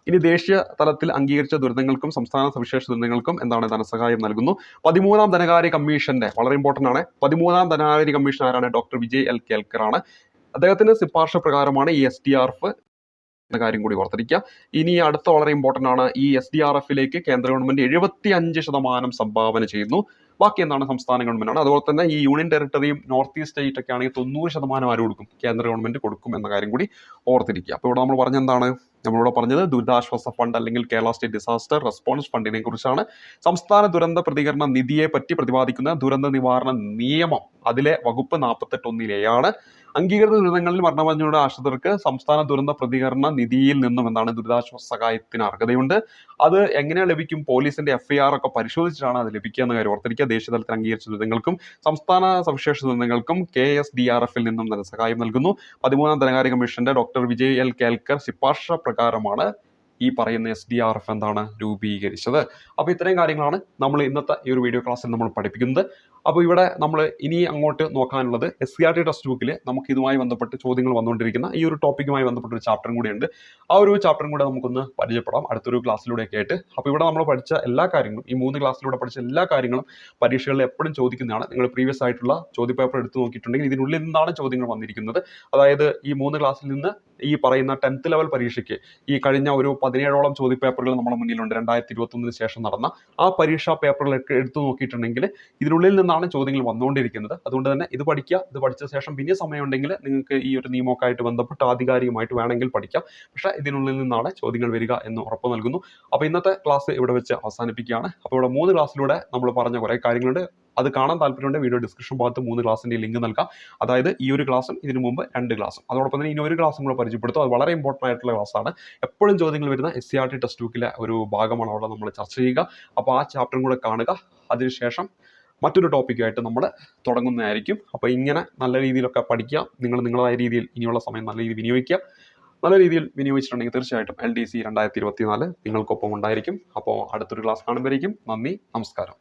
ഇനി ദേശീയ തലത്തിൽ അംഗീകരിച്ച ദുരിതങ്ങൾക്കും സംസ്ഥാന സവിശേഷ ദുരിതങ്ങൾക്കും എന്താണ് ധനസഹായം നൽകുന്നു? പതിമൂന്നാം ധനകാര്യ കമ്മീഷന്റെ വളരെ ഇമ്പോർട്ടന്റ് ആണ്. പതിമൂന്നാം ധനകാര്യ കമ്മീഷൻ ആരാണ് ഡോക്ടർ വിജയ് എൽ കേൽക്കർ ആണ് അദ്ദേഹത്തിന്റെ ശുപാർശ പ്രകാരമാണ് ഈ എസ് ഡി ആർ എഫ് എന്ന കാര്യം കൂടി ഓർത്തിരിക്കുക. ഇനി അടുത്ത വളരെ ഇമ്പോർട്ടന്റ് ആണ് ഈ എസ് ഡി ആർ എഫിലേക്ക് കേന്ദ്ര ഗവൺമെന്റ് എഴുപത്തി അഞ്ച് ശതമാനം സംഭാവന ചെയ്യുന്നു. ബാക്കി എന്താണ് സംസ്ഥാന ഗവൺമെന്റാണ്? അതുപോലെ തന്നെ ഈ യൂണിയൻ ടെറിട്ടറിയും നോർത്ത് ഈസ്റ്റ് സ്റ്റേറ്റ് ഒക്കെ ആണെങ്കിൽ തൊണ്ണൂറ് ശതമാനം ആര് കൊടുക്കും? കേന്ദ്ര ഗവൺമെന്റ് കൊടുക്കും എന്ന കാര്യം കൂടി ഓർത്തിരിക്കുക. അപ്പോൾ ഇവിടെ നമ്മൾ പറഞ്ഞ എന്താണ് നമ്മളിവിടെ പറഞ്ഞത് ദുരിതാശ്വാസ ഫണ്ട് അല്ലെങ്കിൽ കേരള സ്റ്റേറ്റ് ഡിസാസ്റ്റർ റെസ്പോൺസ് ഫണ്ടിനെ കുറിച്ചാണ്. സംസ്ഥാന ദുരന്ത പ്രതികരണ നിധിയെ പറ്റി പ്രതിപാദിക്കുന്ന ദുരന്ത നിവാരണ നിയമം അതിലെ വകുപ്പ് നാൽപ്പത്തെട്ട് ഒന്നിലെയാണ് അംഗീകൃത ദുരിതങ്ങളിൽ മരണമടഞ്ഞവരുടെ ആശ്രിതർക്ക് സംസ്ഥാന ദുരന്ത പ്രതികരണ നിധിയിൽ നിന്നും എന്താണ് ദുരിതാശ്വാസ സഹായത്തിന് അർഹതയുണ്ട്? അത് എങ്ങനെ ലഭിക്കും? പോലീസിന്റെ എഫ്ഐആർ ഒക്കെ പരിശോധിച്ചിട്ടാണ് അത് ലഭിക്കുക എന്ന കാര്യം ഓർത്തിരിക്കുക. ദേശീയ തലത്തിൽ അംഗീകരിച്ച ദുരിതങ്ങൾക്കും സംസ്ഥാന സവിശേഷ ദുരിതങ്ങൾക്കും കെ എസ് ഡി ആർ എഫിൽ നിന്നും ധനസഹായം നൽകുന്നു. പതിമൂന്നാം ധനകാര്യ കമ്മീഷന്റെ ഡോക്ടർ വിജയ് എൽ കേൽക്കർ ശുപാർശ പ്രകാരമാണ് ഈ പറയുന്ന എസ് ഡി ആർ എഫ് എന്താണ് രൂപീകരിച്ചത്. അപ്പോൾ ഇത്രയും കാര്യങ്ങളാണ് നമ്മൾ ഇന്നത്തെ ഈ ഒരു വീഡിയോ ക്ലാസ്സിൽ നമ്മൾ പഠിപ്പിക്കുന്നത്. അപ്പോൾ ഇവിടെ നമ്മൾ ഇനി അങ്ങോട്ട് നോക്കാനുള്ളത് S C R T text ബുക്കിൽ നമുക്ക് ഇതുമായി ബന്ധപ്പെട്ട് ചോദ്യങ്ങൾ വന്നുകൊണ്ടിരിക്കുന്ന ഈ ഒരു ടോപ്പിക്കുമായി ബന്ധപ്പെട്ട ഒരു ചാപ്റ്ററും കൂടിയുണ്ട്. ആ ഒരു ചാപ്റ്ററും കൂടെ നമുക്കൊന്ന് പരിചയപ്പെടാം. അടുത്തൊരു ക്ലാസ്സിലൂടെയൊക്കെ ആയിട്ട്. അപ്പോൾ ഇവിടെ നമ്മൾ പഠിച്ച എല്ലാ കാര്യങ്ങളും ഈ മൂന്ന് ക്ലാസ്സിലൂടെ പഠിച്ച എല്ലാ കാര്യങ്ങളും പരീക്ഷകളിൽ എപ്പോഴും ചോദിക്കുന്നതാണ്. നിങ്ങൾ പ്രീവിയസ് ആയിട്ടുള്ള ചോദ്യപേപ്പർ എടുത്ത് നോക്കിയിട്ടുണ്ടെങ്കിൽ ഇതിനുള്ളിൽ നിന്നാണ് ചോദ്യങ്ങൾ വന്നിരിക്കുന്നത്. അതായത് ഈ മൂന്ന് ക്ലാസ്സിൽ നിന്ന് ഈ പറയുന്ന ടെൻത്ത് ലെവൽ പരീക്ഷയ്ക്ക് ഈ കഴിഞ്ഞ ഒരു പതിനേഴോളം ചോദ്യപേപ്പറുകൾ നമ്മുടെ മുന്നിലുണ്ട്. രണ്ടായിരത്തി ഇരുപത്തൊന്നിന് ശേഷം നടന്ന ആ പരീക്ഷാ പേപ്പറുകളൊക്കെ എടുത്തു നോക്കിയിട്ടുണ്ടെങ്കിൽ ഇതിനുള്ളിൽ നിന്നാണ് ചോദ്യങ്ങൾ വന്നുകൊണ്ടിരിക്കുന്നത്. അതുകൊണ്ട് തന്നെ ഇത് പഠിക്കുക ഇത് പഠിച്ച ശേഷം പിന്നെ സമയമുണ്ടെങ്കിൽ നിങ്ങൾക്ക് ഈ ഒരു നിയമമൊക്കെ ആയിട്ട് ബന്ധപ്പെട്ട് ആധികാരികമായിട്ട് വേണമെങ്കിൽ പഠിക്കാം. പക്ഷേ ഇതിനുള്ളിൽ നിന്നാണ് ചോദ്യങ്ങൾ വരിക എന്ന് ഉറപ്പ് നൽകുന്നു. അപ്പോൾ ഇന്നത്തെ ക്ലാസ് ഇവിടെ വെച്ച് അവസാനിപ്പിക്കുകയാണ്. അപ്പോൾ ഇവിടെ മൂന്ന് ക്ലാസ്സിലൂടെ നമ്മൾ പറഞ്ഞ കുറേ കാര്യങ്ങളുണ്ട്. അത് കാണാൻ താല്പര്യമുണ്ട് വീഡിയോ ഡിസ്ക്രിപ്ഷൻ ഭാഗത്ത് മൂന്ന് ക്ലാസ്സിന്റെ ലിങ്ക് നൽകാം. അതായത് ഈ ഒരു ക്ലാസ്സും ഇതിനു മുമ്പ് രണ്ട് ക്ലാസ്സും. അതോടൊപ്പം തന്നെ ഇനി ഒരു ക്ലാസ്സും കൂടെ പരിചയപ്പെടുത്തും. അത് വളരെ ഇമ്പോർട്ടന്റ് ആയിട്ടുള്ള ക്ലാസ്സാണ്. എപ്പോഴും ചോദ്യങ്ങൾ വരുന്ന S C R T text ബുക്കിലെ ഒരു ഭാഗമാണ് അവിടെ നമ്മൾ ചർച്ച ചെയ്യുക. അപ്പോൾ ആ ചാപ്റ്ററും കൂടെ കാണുക. അതിനുശേഷം മറ്റൊരു ടോപ്പിക്കുമായിട്ട് നമ്മൾ തുടങ്ങുന്നതായിരിക്കും. അപ്പോൾ ഇങ്ങനെ നല്ല രീതിയിലൊക്കെ പഠിക്കുക നിങ്ങൾ നിങ്ങളതായ രീതിയിൽ ഇനിയുള്ള സമയം നല്ല രീതിയിൽ വിനിയോഗിക്കുക നല്ല രീതിയിൽ വിനിയോഗിച്ചിട്ടുണ്ടെങ്കിൽ തീർച്ചയായിട്ടും എൽ ഡി സി രണ്ടായിരത്തി ഇരുപത്തി നാല് നിങ്ങൾക്കൊപ്പം ഉണ്ടായിരിക്കും. അപ്പോൾ അടുത്തൊരു ക്ലാസ് കാണുമ്പോഴേക്കും നന്ദി നമസ്കാരം.